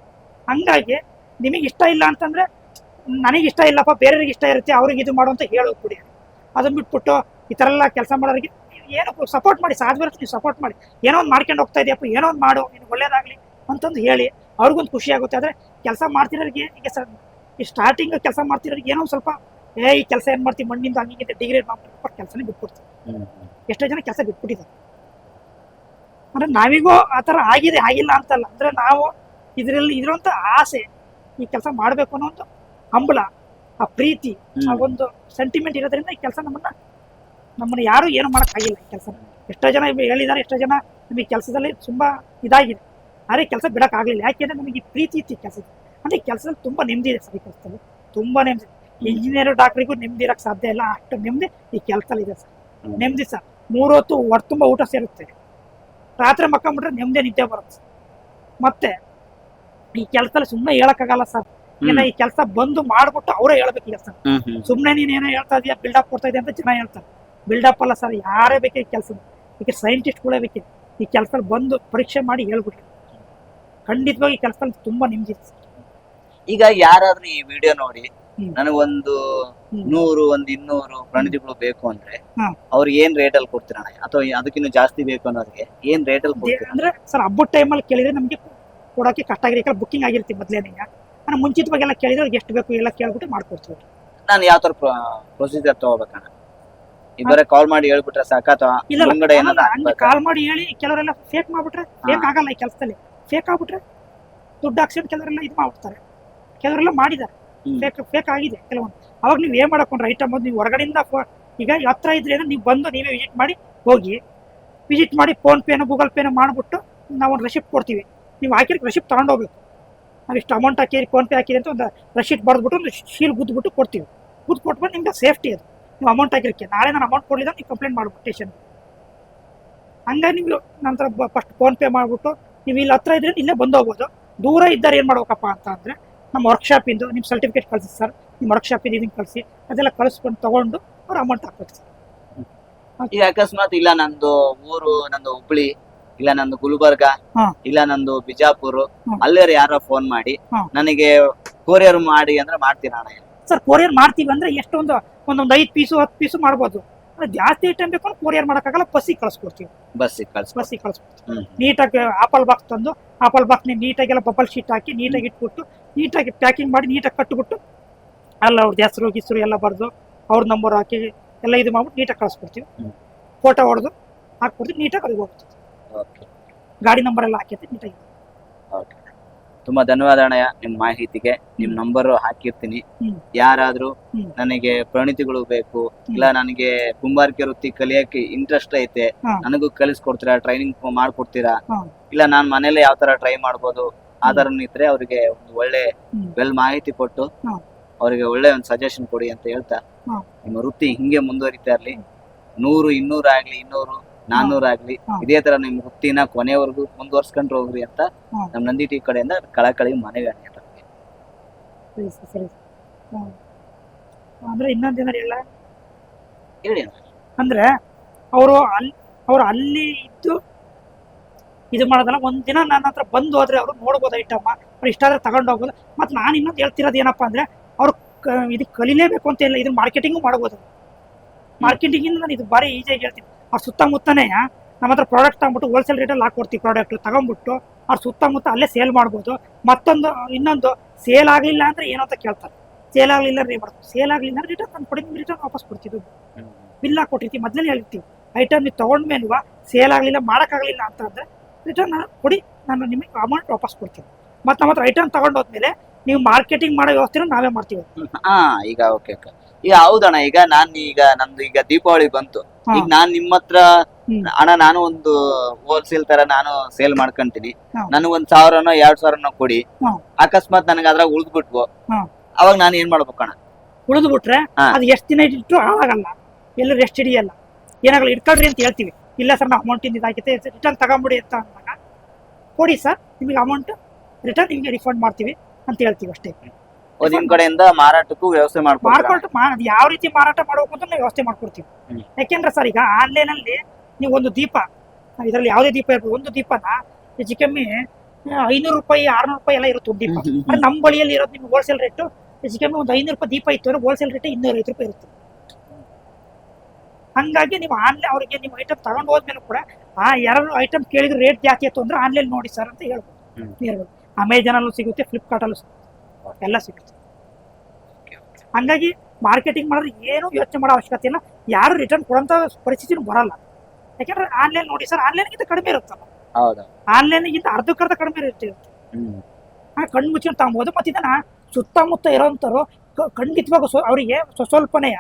ಹಂಗಾಗಿ ನಿಮಗೆ ಇಷ್ಟ ಇಲ್ಲ ಅಂತಂದ್ರೆ ನನಗೆ ಇಷ್ಟ ಇಲ್ಲಪ್ಪ ಬೇರೆಯವ್ರಿಗೆ ಇಷ್ಟ ಇರುತ್ತೆ ಅವ್ರಿಗೆ ಇದು ಮಾಡು ಅಂತ ಹೇಳೋದು ಕೊಡಿ ಅದನ್ನ ಬಿಟ್ಬಿಟ್ಟು ಈ ಥರ ಎಲ್ಲ ಕೆಲಸ ಮಾಡೋರಿಗೆ ಏನೋ ಸಪೋರ್ಟ್ ಮಾಡಿ ಸಾಧ್ಯ ನೀವು ಸಪೋರ್ಟ್ ಮಾಡಿ. ಏನೋ ಒಂದು ಮಾಡ್ಕೊಂಡು ಹೋಗ್ತಾ ಇದೆಯಪ್ಪ ಏನೋ ಒಂದು ಮಾಡು ನಿನ್ಗೆ ಒಳ್ಳೇದಾಗ್ಲಿ ಅಂತಂದು ಹೇಳಿ ಅವ್ರಿಗೊಂದು ಖುಷಿ ಆಗುತ್ತೆ. ಆದರೆ ಕೆಲಸ ಮಾಡ್ತಿರೋರಿಗೆ ಈಗ ಸರ್ ಈ ಸ್ಟಾರ್ಟಿಂಗ್ ಕೆಲಸ ಮಾಡ್ತಿರೋರಿಗೆ ಏನೋ ಒಂದ್ ಸ್ವಲ್ಪ ಏ ಈ ಕೆಲಸ ಏನು ಮಾಡ್ತೀವಿ ಮಣ್ಣಿಂದ ಹಂಗಿಂತ ಡಿಗ್ರಿ ಮಾಡ್ಬಿಟ್ಟು ಕೆಲಸನೇ ಬಿಟ್ಬಿಡ್ತೀವಿ ಎಷ್ಟೋ ಜನ ಕೆಲಸ ಬಿಟ್ಬಿಟ್ಟಿದ್ದಾರೆ. ಅಂದ್ರೆ ನಾವಿಗೂ ಆ ಥರ ಆಗಿದೆ ಆಗಿಲ್ಲ ಅಂತಲ್ಲ. ಅಂದ್ರೆ ನಾವು ಇದರಲ್ಲಿ ಇದ್ರಂತ ಆಸೆ ಈ ಕೆಲಸ ಮಾಡಬೇಕು ಅನ್ನೋ ಒಂದು ಹಂಬಲ ಆ ಪ್ರೀತಿ ಆ ಒಂದು ಸೆಂಟಿಮೆಂಟ್ ಇರೋದ್ರಿಂದ ಈ ಕೆಲಸ ನಮ್ಮನ್ನ ನಮ್ಮನ್ನ ಯಾರು ಏನು ಮಾಡೋಕ್ಕಾಗಿಲ್ಲ ಈ ಕೆಲಸ. ಎಷ್ಟೋ ಜನ ಹೇಳಿದ್ದಾರೆ ಎಷ್ಟೋ ಜನ ನಮಗೆ ಕೆಲಸದಲ್ಲಿ ತುಂಬಾ ಇದಾಗಿದೆ. ಆದರೆ ಕೆಲಸ ಬಿಡೋಕ್ಕಾಗಲಿಲ್ಲ ಯಾಕೆಂದ್ರೆ ನಮಗೆ ಈ ಪ್ರೀತಿ ಇತ್ತು ಕೆಲಸ ಅಂದ್ರೆ ಈ ಕೆಲಸದಲ್ಲಿ ತುಂಬಾ ನೆಮ್ಮದಿ ಇದೆ ಸರ್ ಈ ಕೆಲಸದಲ್ಲಿ. ತುಂಬಾ ನೆಮ್ಮದಿ. ಇಂಜಿನಿಯರ್ ಡಾಕ್ಟ್ರಿಗೂ ನೆಮ್ಮದಿ ಇರೋಕ್ಕೆ ಸಾಧ್ಯ ಇಲ್ಲ. ಅಷ್ಟು ನೆಮ್ಮದಿ ಈ ಕೆಲಸದಲ್ಲಿ ಇದೆ ಸರ್. ನೆಮ್ಮದಿ ಸರ್. ಮೂರೊತ್ತು ಹೊಟ್ಟೆ ತುಂಬ ಊಟ ಸೇರುತ್ತೆ. ರಾತ್ರಿ ಮಕ್ಕಂಬಿಟ್ರೆ ನೆಮ್ಮದಿ ನಿದ್ದೆ ಬರುತ್ತೆ ಮತ್ತೆ ಈ ಕೆಲ್ಸದಲ್ಲಿ ಸುಮ್ಮನೆ ಹೇಳಕ್ಕಾಗಲ್ಲ ಸರ್ ಏನ ಈ ಕೆಲಸ ಬಂದು ಮಾಡ್ಬಿಟ್ಟು ಅವರೇ ಹೇಳ್ಬೇಕು ಕೆಲಸ ಸರ್ ಸುಮ್ಮನೆ ನೀನ್ ಏನೋ ಹೇಳ್ತಾ ಇದೀಯ ಬಿಲ್ಡಪ್ ಕೊಡ್ತಾ ಇದೆಯಾ ಅಂತ ಜನ ಹೇಳ್ತಾರೆ. ಬಿಲ್ಡಪ್ ಅಲ್ಲ ಸರ್ ಯಾರೇ ಬೇಕೇ ಈ ಕೆಲಸ ಈಗ ಸೈಂಟಿಸ್ಟ್ಗಳೇ ಬೇಕೇ ಈ ಕೆಲಸದಲ್ಲಿ ಬಂದು ಪರೀಕ್ಷೆ ಮಾಡಿ ಹೇಳ್ಬಿಟ್ರಿ. ಖಂಡಿತವಾಗಿ ಕೆಲಸದಲ್ಲಿ ತುಂಬಾ ನಿಮ್ಗೆ ಸರ್. ಈಗ ಯಾರಾದ್ರೂ ಈ ವಿಡಿಯೋ ನೋಡಿ. ನನಗೊಂದು ನೂರು ಒಂದ್ ಇನ್ನೂರು ಪ್ರಣತಿಗಳು ಬೇಕು ಅಂದ್ರೆ ಅವ್ರಿಗೆ ಏನ್ ರೇಟ್ ಅಲ್ಲಿ ಕೊಡ್ತೀರಣ್ಣ? ಅಥವಾ ಅದಕ್ಕಿಂತ ಜಾಸ್ತಿ ಬೇಕು ಅನ್ನೋರಿಗೆ ಏನ್ ರೇಟ್ ಅಲ್ಲಿ ಅಂದ್ರೆ ಸರ್ ಹಬ್ಬದ ಟೈಮಲ್ಲಿ ಕೇಳಿದ್ರೆ ನಮಗೆ ಕೊಡೋಕೆ ಕಷ್ಟ ಆಗಿರೋ ಯಾಕಂದ್ರೆ ಬುಕ್ಕಿಂಗ್ ಆಗಿರ್ತಿ ಮೊದಲೇನೆ ನಾನು ಮುಂಚಿತವಾಗಿ ಎಲ್ಲ ಕೇಳಿದ್ರೆ ಅವ್ರಿಗೆ ಎಷ್ಟು ಬೇಕು ಎಲ್ಲ ಕೇಳ್ಬಿಟ್ಟು ಮಾಡ್ಕೊಡ್ತೀವಿ. ನಾನು ಯಾವ ತರ ಪ್ರೊಸೀಜರ್ ತಗೋಬೇಕಣ್ಣ? ಈಗ ಬರೀ ಕಾಲ್ ಮಾಡಿ ಹೇಳ್ಬಿಟ್ರೆ ಸಾಕ ಅಥವಾ ಹಂಗೆ ಕಾಲ್ ಮಾಡಿ ಹೇಳಿ ಕೆಲವರೆಲ್ಲ ಫೇಕ್ ಮಾಡ್ಬಿಟ್ರೆ ಫೇಕ್ ಆಗಲ್ಲ ಈ ಕೆಲಸದಲ್ಲಿ. ಫೇಕ್ ಆಗ್ಬಿಟ್ರೆ ದುಡ್ಡು ಹಾಕ್ಸ್ಕೊಂಡು ಕೆಲವರೆಲ್ಲ ಇದು ಮಾಡ್ಬಿಡ್ತಾರೆ. ಕೆಲವರೆಲ್ಲ ಮಾಡಿದ್ದಾರೆ. ಫೇಕ್ ಫೇಕ್ ಆಗಿದೆ ಕೆಲವೊಂದು. ಅವಾಗ ನೀವು ಏನ್ ಮಾಡ್ಕೊಂಡ್ರೆ ಐಟಮ್ ನೀವು ಹೊರಗಡೆಯಿಂದ ಈಗ ಹತ್ರ ಇದ್ರೆ ನೀವು ಬಂದು ನೀವೇ ವಿಸಿಟ್ ಮಾಡಿ ಹೋಗಿ. ವಿಸಿಟ್ ಮಾಡಿ ಫೋನ್ ಪೇನ ಗೂಗಲ್ ಪೇನೋ ಮಾಡಿಬಿಟ್ಟು ನಾವು ಒಂದು ರೆಸಿಪ್ಟ್ ಕೊಡ್ತೀವಿ. ನೀವು ಹಾಕಿರೋ ರೆಸಿಪ್ಟ್ ತೊಗೊಂಡೋಗ್ಬೇಕು ನಾವು ಇಷ್ಟು ಅಮೌಂಟ್ ಹಾಕಿರಿ ಫೋನ್ಪೇ ಹಾಕಿರಿ ಅಂತ ಒಂದು ರಶೀಟ್ ಬರೆದ್ಬಿಟ್ಟು ಒಂದು ಶೀಲ್ ಗುದ್ದುಬಿಟ್ಟು ಕೊಡ್ತೀವಿ. ಗುದ್ದು ಕೊಟ್ಬಿಟ್ಟು ನಿಮ್ಗೆ ಸೇಫ್ಟಿ ಅದು. ನೀವು ಅಮೌಂಟ್ ಹಾಕಿರಕ್ಕೆ. ನಾಳೆ ನಾನು ಅಮೌಂಟ್ ಕೊಡಲಿಲ್ಲ ನೀವು ಕಂಪ್ಲೇಂಟ್ ಮಾಡ್ಬಿಟ್ಟು ಸ್ಟೇಷನ್ ಹಂಗಾಗಿ ನೀವು ನಂತರ ಫಸ್ಟ್ ಫೋನ್ಪೇ ಮಾಡಿಬಿಟ್ಟು ನೀವು ಇಲ್ಲಿ ಹತ್ರ ಇದ್ರೆ ಇಲ್ಲೇ ಬಂದೋಗ್ಬೋದು ದೂರ ಇದ್ದಾರೆ ಏನು ಮಾಡ್ಬೇಕಪ್ಪ ಅಂತ ಅಂದರೆ ನಮ್ಮ ವರ್ಕ್ಶಾಪಿಂದು ನಿಮ್ಮ ಸರ್ಟಿಫಿಕೇಟ್ ಕಳಿಸಿ ಸರ್ ನಿಮ್ಮ ವರ್ಕ್ಶಾಪಿಂದ ಇದನ್ನು ಕಳಿಸಿ, ಅದೆಲ್ಲ ಕಳಿಸ್ಕೊಂಡು ತೊಗೊಂಡು ಅವ್ರು ಅಮೌಂಟ್ ಹಾಕ್ಬೇಕು ಸರ್ ಈಗ ಅಕಸ್ಮಾತ್ ಇಲ್ಲ ನಂದು ಊರು ನಂದು ಹುಬ್ಳಿ ಇಲ್ಲ ನಂದು ಗುಲ್ಬರ್ಗ ಹಾ. ಇಲ್ಲ ನಂದು ಬಿಜಾಪುರ್ ಹ್ಮ್. ಅಲ್ಲೇ ಯಾರೋ ಫೋನ್ ಮಾಡಿ ಹಾ. ನನಗೆ ಕೊರಿಯರ್ ಮಾಡಿ ಅಂದ್ರೆ ಮಾಡ್ತೀನಿ ಅಣ್ಣ ಸರ್ ಕೊರಿಯರ್ ಮಾಡ್ತೀವಿ ಅಂದ್ರೆ ಎಷ್ಟೊಂದು ಒಂದೊಂದು ಐದು ಪೀಸು ಹತ್ತು ಪೀಸು ಮಾಡ್ಬೋದು ಜಾಸ್ತಿ ಐಟಮ್ ಬೇಕು ಅಂದ್ರೆ ಕೊರಿಯರ್ ಮಾಡೋಕ್ಕಾಗಲ್ಲ ಬಸ್ಸಿಗೆ ಕಳಿಸ್ಕೊಡ್ತೀವಿ ಬಸ್ಸಿಗೆ ಕಳ್ಸಿ ಬಸ್ಸಿಗೆ ಕಳಿಸ್ಕೊಡ್ತೀವಿ ಹ್ಮ್ ನೀಟಾಗಿ ಆಪಲ್ ಬಾಕ್ಸ್ ತಂದು ಆಪಲ್ ಬಾಕ್ಸ್ ನೀಟಾಗೆಲ್ಲ ಬಬಲ್ ಶೀಟ್ ಹಾಕಿ ನೀಟಾಗಿ ಇಟ್ಬಿಟ್ಟು ನೀಟಾಗಿ ಪ್ಯಾಕಿಂಗ್ ಮಾಡಿ ನೀಟಾಗಿ ಕಟ್ಬಿಟ್ಟು ಅಲ್ಲ ಅವ್ರದ್ದು ಹೆಸರು ಗಿಸ್ರು ಎಲ್ಲ ಬರೆದು ಅವ್ರ ನಂಬರ್ ಹಾಕಿ ಎಲ್ಲ ಇದು ಮಾಡ್ಬಿಟ್ಟು ನೀಟಾಗಿ ಕಳಿಸ್ಕೊಡ್ತೀವಿ ಹ್ಮ್. ಫೋಟೋ ಹೊಡೆದು ಹಾಕ್ಬಿಡ್ತೀವಿ ನೀಟಾಗಿ ಹೋಗ್ತದೆ ಓಕೆ ಗಾಡಿ ನಂಬರ್ ಎಲ್ಲ ಹಾಕಿರ್ತೀನಿ ನೀಟಾಗಿ ಓಕೆ ತುಂಬಾ ಧನ್ಯವಾದ ಅಣ್ಣಯ್ಯ ನಿಮ್ ಮಾಹಿತಿಗೆ ನಿಮ್ ನಂಬರ್ ಹಾಕಿರ್ತೀನಿ ಹ್ಮ್. ಯಾರಾದ್ರೂ ಹ್ಮ್. ನನಗೆ ಪ್ರಣಿತಿಗಳು ಬೇಕು ಇಲ್ಲ ನನಗೆ ಕುಂಬಾರಿಕೆ ವೃತ್ತಿ ಕಲಿಯಕ್ಕೆ ಇಂಟ್ರೆಸ್ಟ್ ಐತೆ ಹಾ. ನನಗೂ ಕಲಿಸ್ಕೊಡ್ತೀರಾ ಟ್ರೈನಿಂಗ್ ಮಾಡ್ಕೊಡ್ತೀರಾ ಹಾ. ಇಲ್ಲ ನಾನ್ ಮನೇಲೆ ಯಾವ ತರ ಟ್ರೈ ಮಾಡ್ಬೋದು ಆ ತರ ಇದ್ರೆ ಅವ್ರಿಗೆ ಒಂದು ಒಳ್ಳೆ ಹ್ಮ್. ವೆಲ್ ಮಾಹಿತಿ ಕೊಟ್ಟು ಅವ್ರಿಗೆ ಅವರಿಗೆ ಒಳ್ಳೆ ಒಂದು ಸಜೆಷನ್ ಕೊಡಿ ಅಂತ ಹೇಳ್ತಾ ಹಾ. ನಿಮ್ಮ ವೃತ್ತಿ ಹಿಂಗೆ ಮುಂದುವರಿತಾ ಇರ್ಲಿ ನೂರು ಇನ್ನೂರು ಆಗ್ಲಿ ಇನ್ನೂರು ನಾನ್ನೂರು ಆಗ್ಲಿ. ಹಾ. ಇದೇ ತರ ನಿಮ್ ಹುಟ್ಟಿನ ಕೊನೆವರೆಗೂ ಮುಂದುವರ್ಸ್ಕೊಂಡ್ರು ಹೋಗ್ರಿ ಅಂತ. ನಮ್ ನಂದಿ ಟಿ ಕಡೆಯಿಂದ ಕಳಕಳಿ ಮನೆಗೆ ಸರಿ ಸರ್ ಹ್ಮ್. ಅಂದ್ರೆ ಇನ್ನೊಂದು ಏನಾರು ಇಲ್ಲ ಹೇಳಿ ಅಣ್ಣ. ಅಂದ್ರೆ ಅವರು ಅಲ್ಲಿ ಅವ್ರು ಅಲ್ಲಿ ಇದ್ದು ಇದು ಮಾಡೋದಲ್ಲ ಒಂದ್ ದಿನ ನನ್ನ ಹತ್ರ ಬಂದು ಹೋದ್ರೆ ಅವರು ನೋಡ್ಬೋದು ಐಟಮ್. ಅವ್ರು ಇಷ್ಟ ಆದ್ರೆ ತಗೊಂಡು ಹೋಗ್ಬೋದು. ಮತ್ತೆ ನಾನು ಇನ್ನೊಂದು ಹೇಳ್ತಿರೋದು ಏನಪ್ಪಾ ಅಂದ್ರೆ ಅವ್ರು ಕ- ಇದು ಕಲಿಲೇಬೇಕು ಅಂತ ಇಲ್ಲ ಇದು ಮಾರ್ಕೆಟಿಂಗು ಮಾಡ್ಬೋದು. ಮಾರ್ಕೆಟಿಂಗ್ ನಾನು ಇದು ಬಾರಿ ಈಸಿಯಾಗಿ ಹೇಳ್ತೀನಿ. ಅವ್ರ ಸುತ್ತಮುತ್ತನೇ ನಮ್ಮ ಹತ್ರ ಪ್ರಾಡಕ್ಟ್ ತಗೊಂಬಿಟ್ಟು ಹೋಲ್ಸೇಲ್ ರೇಟಲ್ಲಿ ಹಾಕೊಡ್ತೀವಿ ಪ್ರಾಡಕ್ಟ್ ತಗೊಂಡ್ಬಿಟ್ಟು, ಅವ್ರ ಸುತ್ತಮುತ್ತ ಅಲ್ಲೇ ಸೇಲ್ ಮಾಡ್ಬೋದು. ಮತ್ತೊಂದು, ಇನ್ನೊಂದು ಸೇಲ್ ಆಗಲಿಲ್ಲ ಅಂದ್ರೆ ಏನೋ ಅಂತ ಕೇಳ್ತಾರೆ. ಸೇಲ್ ಆಗಲಿಲ್ಲ ರೀ ಮಾಡ್ತೀವಿ? ಸೇಲ್ ಆಗಲಿಲ್ಲ ಅಂದ್ರೆ ರಿಟರ್ನ್ ತಂದು ಕೊಡಿ ರಿಟರ್ನ್ ವಾಪಸ್ ಕೊಡ್ತೀವಿ. ಬಿಲ್ ಹಾಕ್ಕೊಟ್ಟಿರ್ತೀವಿ ಮೊದಲೇ ಹೇಳ್ತೀವಿ. ಐಟಮ್ ನೀವು ತಗೊಂಡ್ಮೇಲುವ ಸೇಲ್ ಆಗಲಿಲ್ಲ, ಮಾಡೋಕ್ಕಾಗಲಿಲ್ಲ ಅಂತ ಅಂದ್ರೆ ರಿಟರ್ನ್ ಕೊಡಿ, ನಾನು ನಿಮಗೆ ಅಮೌಂಟ್ ವಾಪಸ್ ಕೊಡ್ತೀನಿ. ಮತ್ತು ನಮ್ಮ ಹತ್ರ ಐಟಮ್ ತೊಗೊಂಡೋದ್ಮೇಲೆ ನೀವು ಮಾರ್ಕೆಟಿಂಗ್ ಮಾಡೋ ವ್ಯವಸ್ಥೆನ ನಾವೇ ಮಾಡ್ತೀವಿ. ಹಾಂ, ಈಗ ಓಕೆ ಓಕೆ ಈಗ ಹೌದಣ್ಣ ಈಗ ನಾನ್ ಈಗ ನಂದು ಈಗ ದೀಪಾವಳಿ ಬಂತು. ಈಗ ನಾನ್ ನಿಮ್ಮ ಹತ್ರ ಅಣ್ಣ ನಾನು ಒಂದು ಹೋಲ್ಸೇಲ್ ತರ ನಾನು ಸೇಲ್ ಮಾಡ್ಕೊಂತೀನಿ. ನನಗ್ ಒಂದ್ ಸಾವಿರನೋ ಎರಡ್ ಸಾವಿರನೋ ಕೊಡಿ. ಅಕಸ್ಮಾತ್ ನನಗೆ ಅದ್ರಾಗ ಉಳಿದ್ಬಿಟ್ವು. ಅವಾಗ ನಾನು ಏನ್ ಮಾಡ್ಬೇಕಣ್ಣ ಉಳಿದು ಬಿಟ್ರೆ. ಅದು ಎಷ್ಟು ದಿನ ಇಟ್ಟು ಹಾಳಾಗಲ್ಲ ಎಲ್ಲರೂ ರೆಸ್ಟ್ ಹಿಡಿಯಲ್ಲ. ಏನಾಗಲ್ಲ ಇಟ್ಕೊಳ್ರಿ ಅಂತ ಹೇಳ್ತೀವಿ. ಇಲ್ಲ ಸರ್ ನಾವು ಅಮೌಂಟ್ ಇದಾಗಿದೆ ರಿಟರ್ನ್ ತಗೊಂಬಿಡಿ ಅಂತ ಅಂದಾಗ ಕೊಡಿ ಸರ್ ನಿಮಗೆ ಅಮೌಂಟ್ ರಿಟರ್ನ್ ನಿಮಗೆ ರಿಫಂಡ್ ಮಾಡ್ತೀವಿ ಅಂತ ಹೇಳ್ತೀವಿ ಅಷ್ಟೇ. ನಿಮ್ ಕಡೆಯಿಂದ ಮಾರಾಟಕ್ಕೂ ವ್ಯವಸ್ಥೆ ಮಾಡ್ಕೊಡ್ತೀರಾ? ಮಾ ಅದು ಯಾವ ರೀತಿ ಮಾರಾಟ ಮಾಡಬೇಕು ಅಂತ ನಾವು ವ್ಯವಸ್ಥೆ ಮಾಡ್ಕೊಡ್ತೀವಿ. ಹ್ಮ್. ಯಾಕೆಂದ್ರೆ ಸರ್ ಈಗ ಆನ್ಲೈನ್ ಅಲ್ಲಿ ನೀವು ಒಂದು ದೀಪ ಇದರಲ್ಲಿ ಯಾವುದೇ ದೀಪ ಇರ್ಬೋದು ಒಂದು ದೀಪನ ಹೆಚ್ಚು ಕಮ್ಮಿ ಐನೂರು ರೂಪಾಯಿ ಆರ್ನೂರು ರೂಪಾಯಿ ಎಲ್ಲ ಇರುತ್ತೆ ಒಂದು ದೀಪ. ಹ್ಮ್, ಹ್ಮ್, ಆದ್ರೆ ನಮ್ಮ ಬಳಿಯಲ್ಲಿ ಇರೋದು ನಿಮ್ಗೆ ಹೋಲ್ಸೇಲ್ ರೇಟು ಹೆಚ್ಚು ಕಮ್ಮಿ ಒಂದು ಐನೂರು ರೂಪಾಯಿ ದೀಪ ಇತ್ತು ಅಂದ್ರೆ ಹೋಲ್ಸೇಲ್ ರೇಟ್ ಇನ್ನೂರ ಐದು ರೂಪಾಯಿ ಇರುತ್ತೆ. ಹಂಗಾಗಿ ನೀವು ಆನ್ಲೈನ್ ಅವರಿಗೆ ನಿಮ್ಮ ಐಟಮ್ ತಗೊಂಡು ಹೋದ್ಮೇಲೆ ಕೂಡ ಆ ಯಾರು ಐಟಮ್ ಕೇಳಿದ್ರೆ ರೇಟ್ ಜಾಸ್ತಿ ಆಯ್ತು ಅಂದ್ರೆ ಆನ್ಲೈನ್ ನೋಡಿ ಸರ್ ಅಂತ ಹೇಳ್ಬೋದು. ಹ್ಮ್. ಅಲ್ಲೂ ಅಮೆಜಾನಲ್ಲೂ ಸಿಗುತ್ತೆ ಫ್ಲಿಪ್ಕಾರ್ಟಲ್ಲೂ ಸಿಗುತ್ತೆ. ಎಲ್ಲ ಸಿಗುತ್ತೆ. ಹಂಗಾಗಿ ಮಾರ್ಕೆಟಿಂಗ್ ಮಾಡಿದ್ರೆ ಏನು ಯೋಚನೆ ಮಾಡೋ ಅವಶ್ಯಕತೆ ಇಲ್ಲ. ಯಾರು ರಿಟರ್ನ್ ಕೊಡೋಂಥ ಪರಿಸ್ಥಿತಿನೂ ಬರಲ್ಲ. ಯಾಕಂದ್ರೆ ಆನ್ಲೈನ್ ನೋಡಿ ಸರ್ ಆನ್ಲೈನ್ಗಿಂತ ಕಡಿಮೆ ಇರುತ್ತಲ್ಲ? ಹೌದಾ. ಆನ್ಲೈನ್ಗಿಂತ ಅರ್ಧಕ್ಕರ್ಧ ಕಡಿಮೆ ಇರುತ್ತೆ ಕಣ್ಣು ಮುಚ್ಕೊಂಡು ತಗೊಬೋದು ಮತ್ತು ಇದನ್ನ ಸುತ್ತಮುತ್ತ ಇರೋಂಥವ್ರು ಖಂಡಿತವಾಗ ಅವರಿಗೆ ಸ್ವಲ್ಪನೇ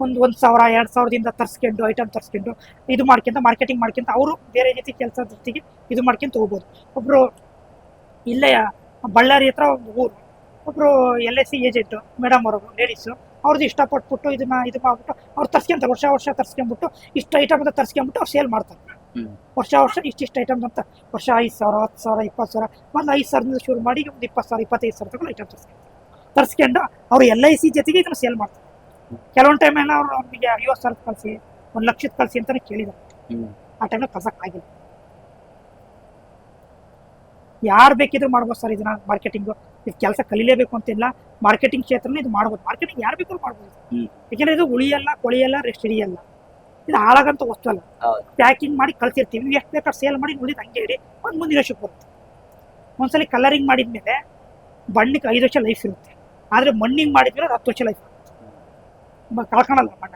ಒಂದು ಒಂದು ಸಾವಿರ ಎರಡು ಸಾವಿರದಿಂದ ತರಿಸ್ಕೊಂಡು ಐಟಮ್ ತರಿಸ್ಕೊಂಡು ಇದು ಮಾಡ್ಕೊಂತ ಮಾರ್ಕೆಟಿಂಗ್ ಮಾಡ್ಕೊಂತ ಅವರು ಬೇರೆ ರೀತಿ ಕೆಲಸ ಜೊತೆಗೆ ಇದು ಮಾಡ್ಕೊಂತ ಹೋಗ್ಬೋದು. ಒಬ್ಬರು ಇಲ್ಲೇ ಬಳ್ಳಾರಿ ಹತ್ರ ಒಂದು ಊರು. ಒಬ್ಬರು L S C agent madam ಅವರು ಲೇಡೀಸು ಅವ್ರದ್ದು ಇಷ್ಟಪಟ್ಬಿಟ್ಟು ಇದನ್ನ ಇದು ಮಾಡ್ಬಿಟ್ಟು ಅವ್ರು ತರ್ಸ್ಕೊಂತಾರೆ ವರ್ಷ ವರ್ಷ ತರ್ಸ್ಕೊಂಬಿಟ್ಟು ಇಷ್ಟು ಐಟಮ್ ಅಂತ ತರ್ಸ್ಕೊಂಬಿಟ್ಟು ಅವ್ರು ಸೇಲ್ ಮಾಡ್ತಾರೆ. ವರ್ಷ ವರ್ಷ ಇಷ್ಟಿಷ್ಟು ಐಟಮ್ ಅಂತ ವರ್ಷ ಐದು ಸಾವಿರ ಹತ್ತು ಸಾವಿರ ಇಪ್ಪತ್ತು ಸಾವಿರ ಒಂದು ಐದು ಸಾವಿರದಿಂದ ಶುರು ಮಾಡಿ ಒಂದು ಇಪ್ಪತ್ತು ಸಾವಿರ ಇಪ್ಪತ್ತೈದು ಸಾವಿರ ತಗೊಂಡು ಐಟಮ್ ತರ್ಸ್ಕೊಂತಾರೆ. ತರ್ಸ್ಕೊಂಡು ಅವ್ರು ಎಲ್ ಐ ಸಿ ಜೊತೆಗೆ ಇದನ್ನು ಸೇಲ್ ಮಾಡ್ತಾರೆ. ಕೆಲವೊಂದು ಟೈಮ್ ಎಲ್ಲ ಅವರು ಅವ್ರಿಗೆ ಐವತ್ತು ಸಾವಿರದ ಕಳಿಸಿ ಒಂದು ಲಕ್ಷದ ಕಳಿಸಿ ಅಂತಲೇ ಕೇಳಿದ್ದಾರೆ. ಆ ಟೈಮ್ನಾಗ ಕಳ್ಸೋಕ್ಕಾಗಿಲ್ಲ ಯಾರು ಬೇಕಿದ್ರು ಮಾಡ್ಬೋದು ಸರ್ ಇದನ್ನ ಮಾರ್ಕೆಟಿಂಗು ಇದು ಕೆಲಸ ಕಲಿಲೇಬೇಕು ಅಂತಿಲ್ಲ. ಮಾರ್ಕೆಟಿಂಗ್ ಕ್ಷೇತ್ರನೇ ಇದು ಮಾಡ್ಬೋದು. ಮಾರ್ಕೆಟಿಂಗ್ ಯಾರು ಬೇಕಾದ್ರೂ ಮಾಡ್ಬೋದು. ಯಾಕೆಂದ್ರೆ ಇದು ಉಳಿಯಲ್ಲ ಕೊಳಿಯಲ್ಲ ರೆಸ್ಟ್ ಹಿಡಿಯಲ್ಲ. ಇದು ಹಾಳಾಗಂತ ವಸ್ತು ಅಲ್ಲ. ಪ್ಯಾಕಿಂಗ್ ಮಾಡಿ ಕಳ್ಸಿರ್ತೀವಿ. ನೀವು ಎಷ್ಟು ಬೇಕಾದ್ರೆ ಸೇಲ್ ಮಾಡಿ ಉಳಿದು ಹಂಗೆ ಹೇಳಿ ಒಂದು ಮುಂದಿನ ವರ್ಷಕ್ಕೆ ಬರುತ್ತೆ. ಒಂದ್ಸಲಿ ಕಲರಿಂಗ್ ಮಾಡಿದ ಮೇಲೆ ಬಣ್ಣಕ್ಕೆ ಐದು ವರ್ಷ ಲೈಫ್ ಇರುತ್ತೆ. ಆದರೆ ಮಣ್ಣಿಂಗ್ ಮಾಡಿದ್ಮೇಲೆ ಅದು ಹತ್ತು ವರ್ಷ ಲೈಫ್ ಇರುತ್ತೆ ಕಳ್ಕೊಳಲ್ಲ ಬಣ್ಣ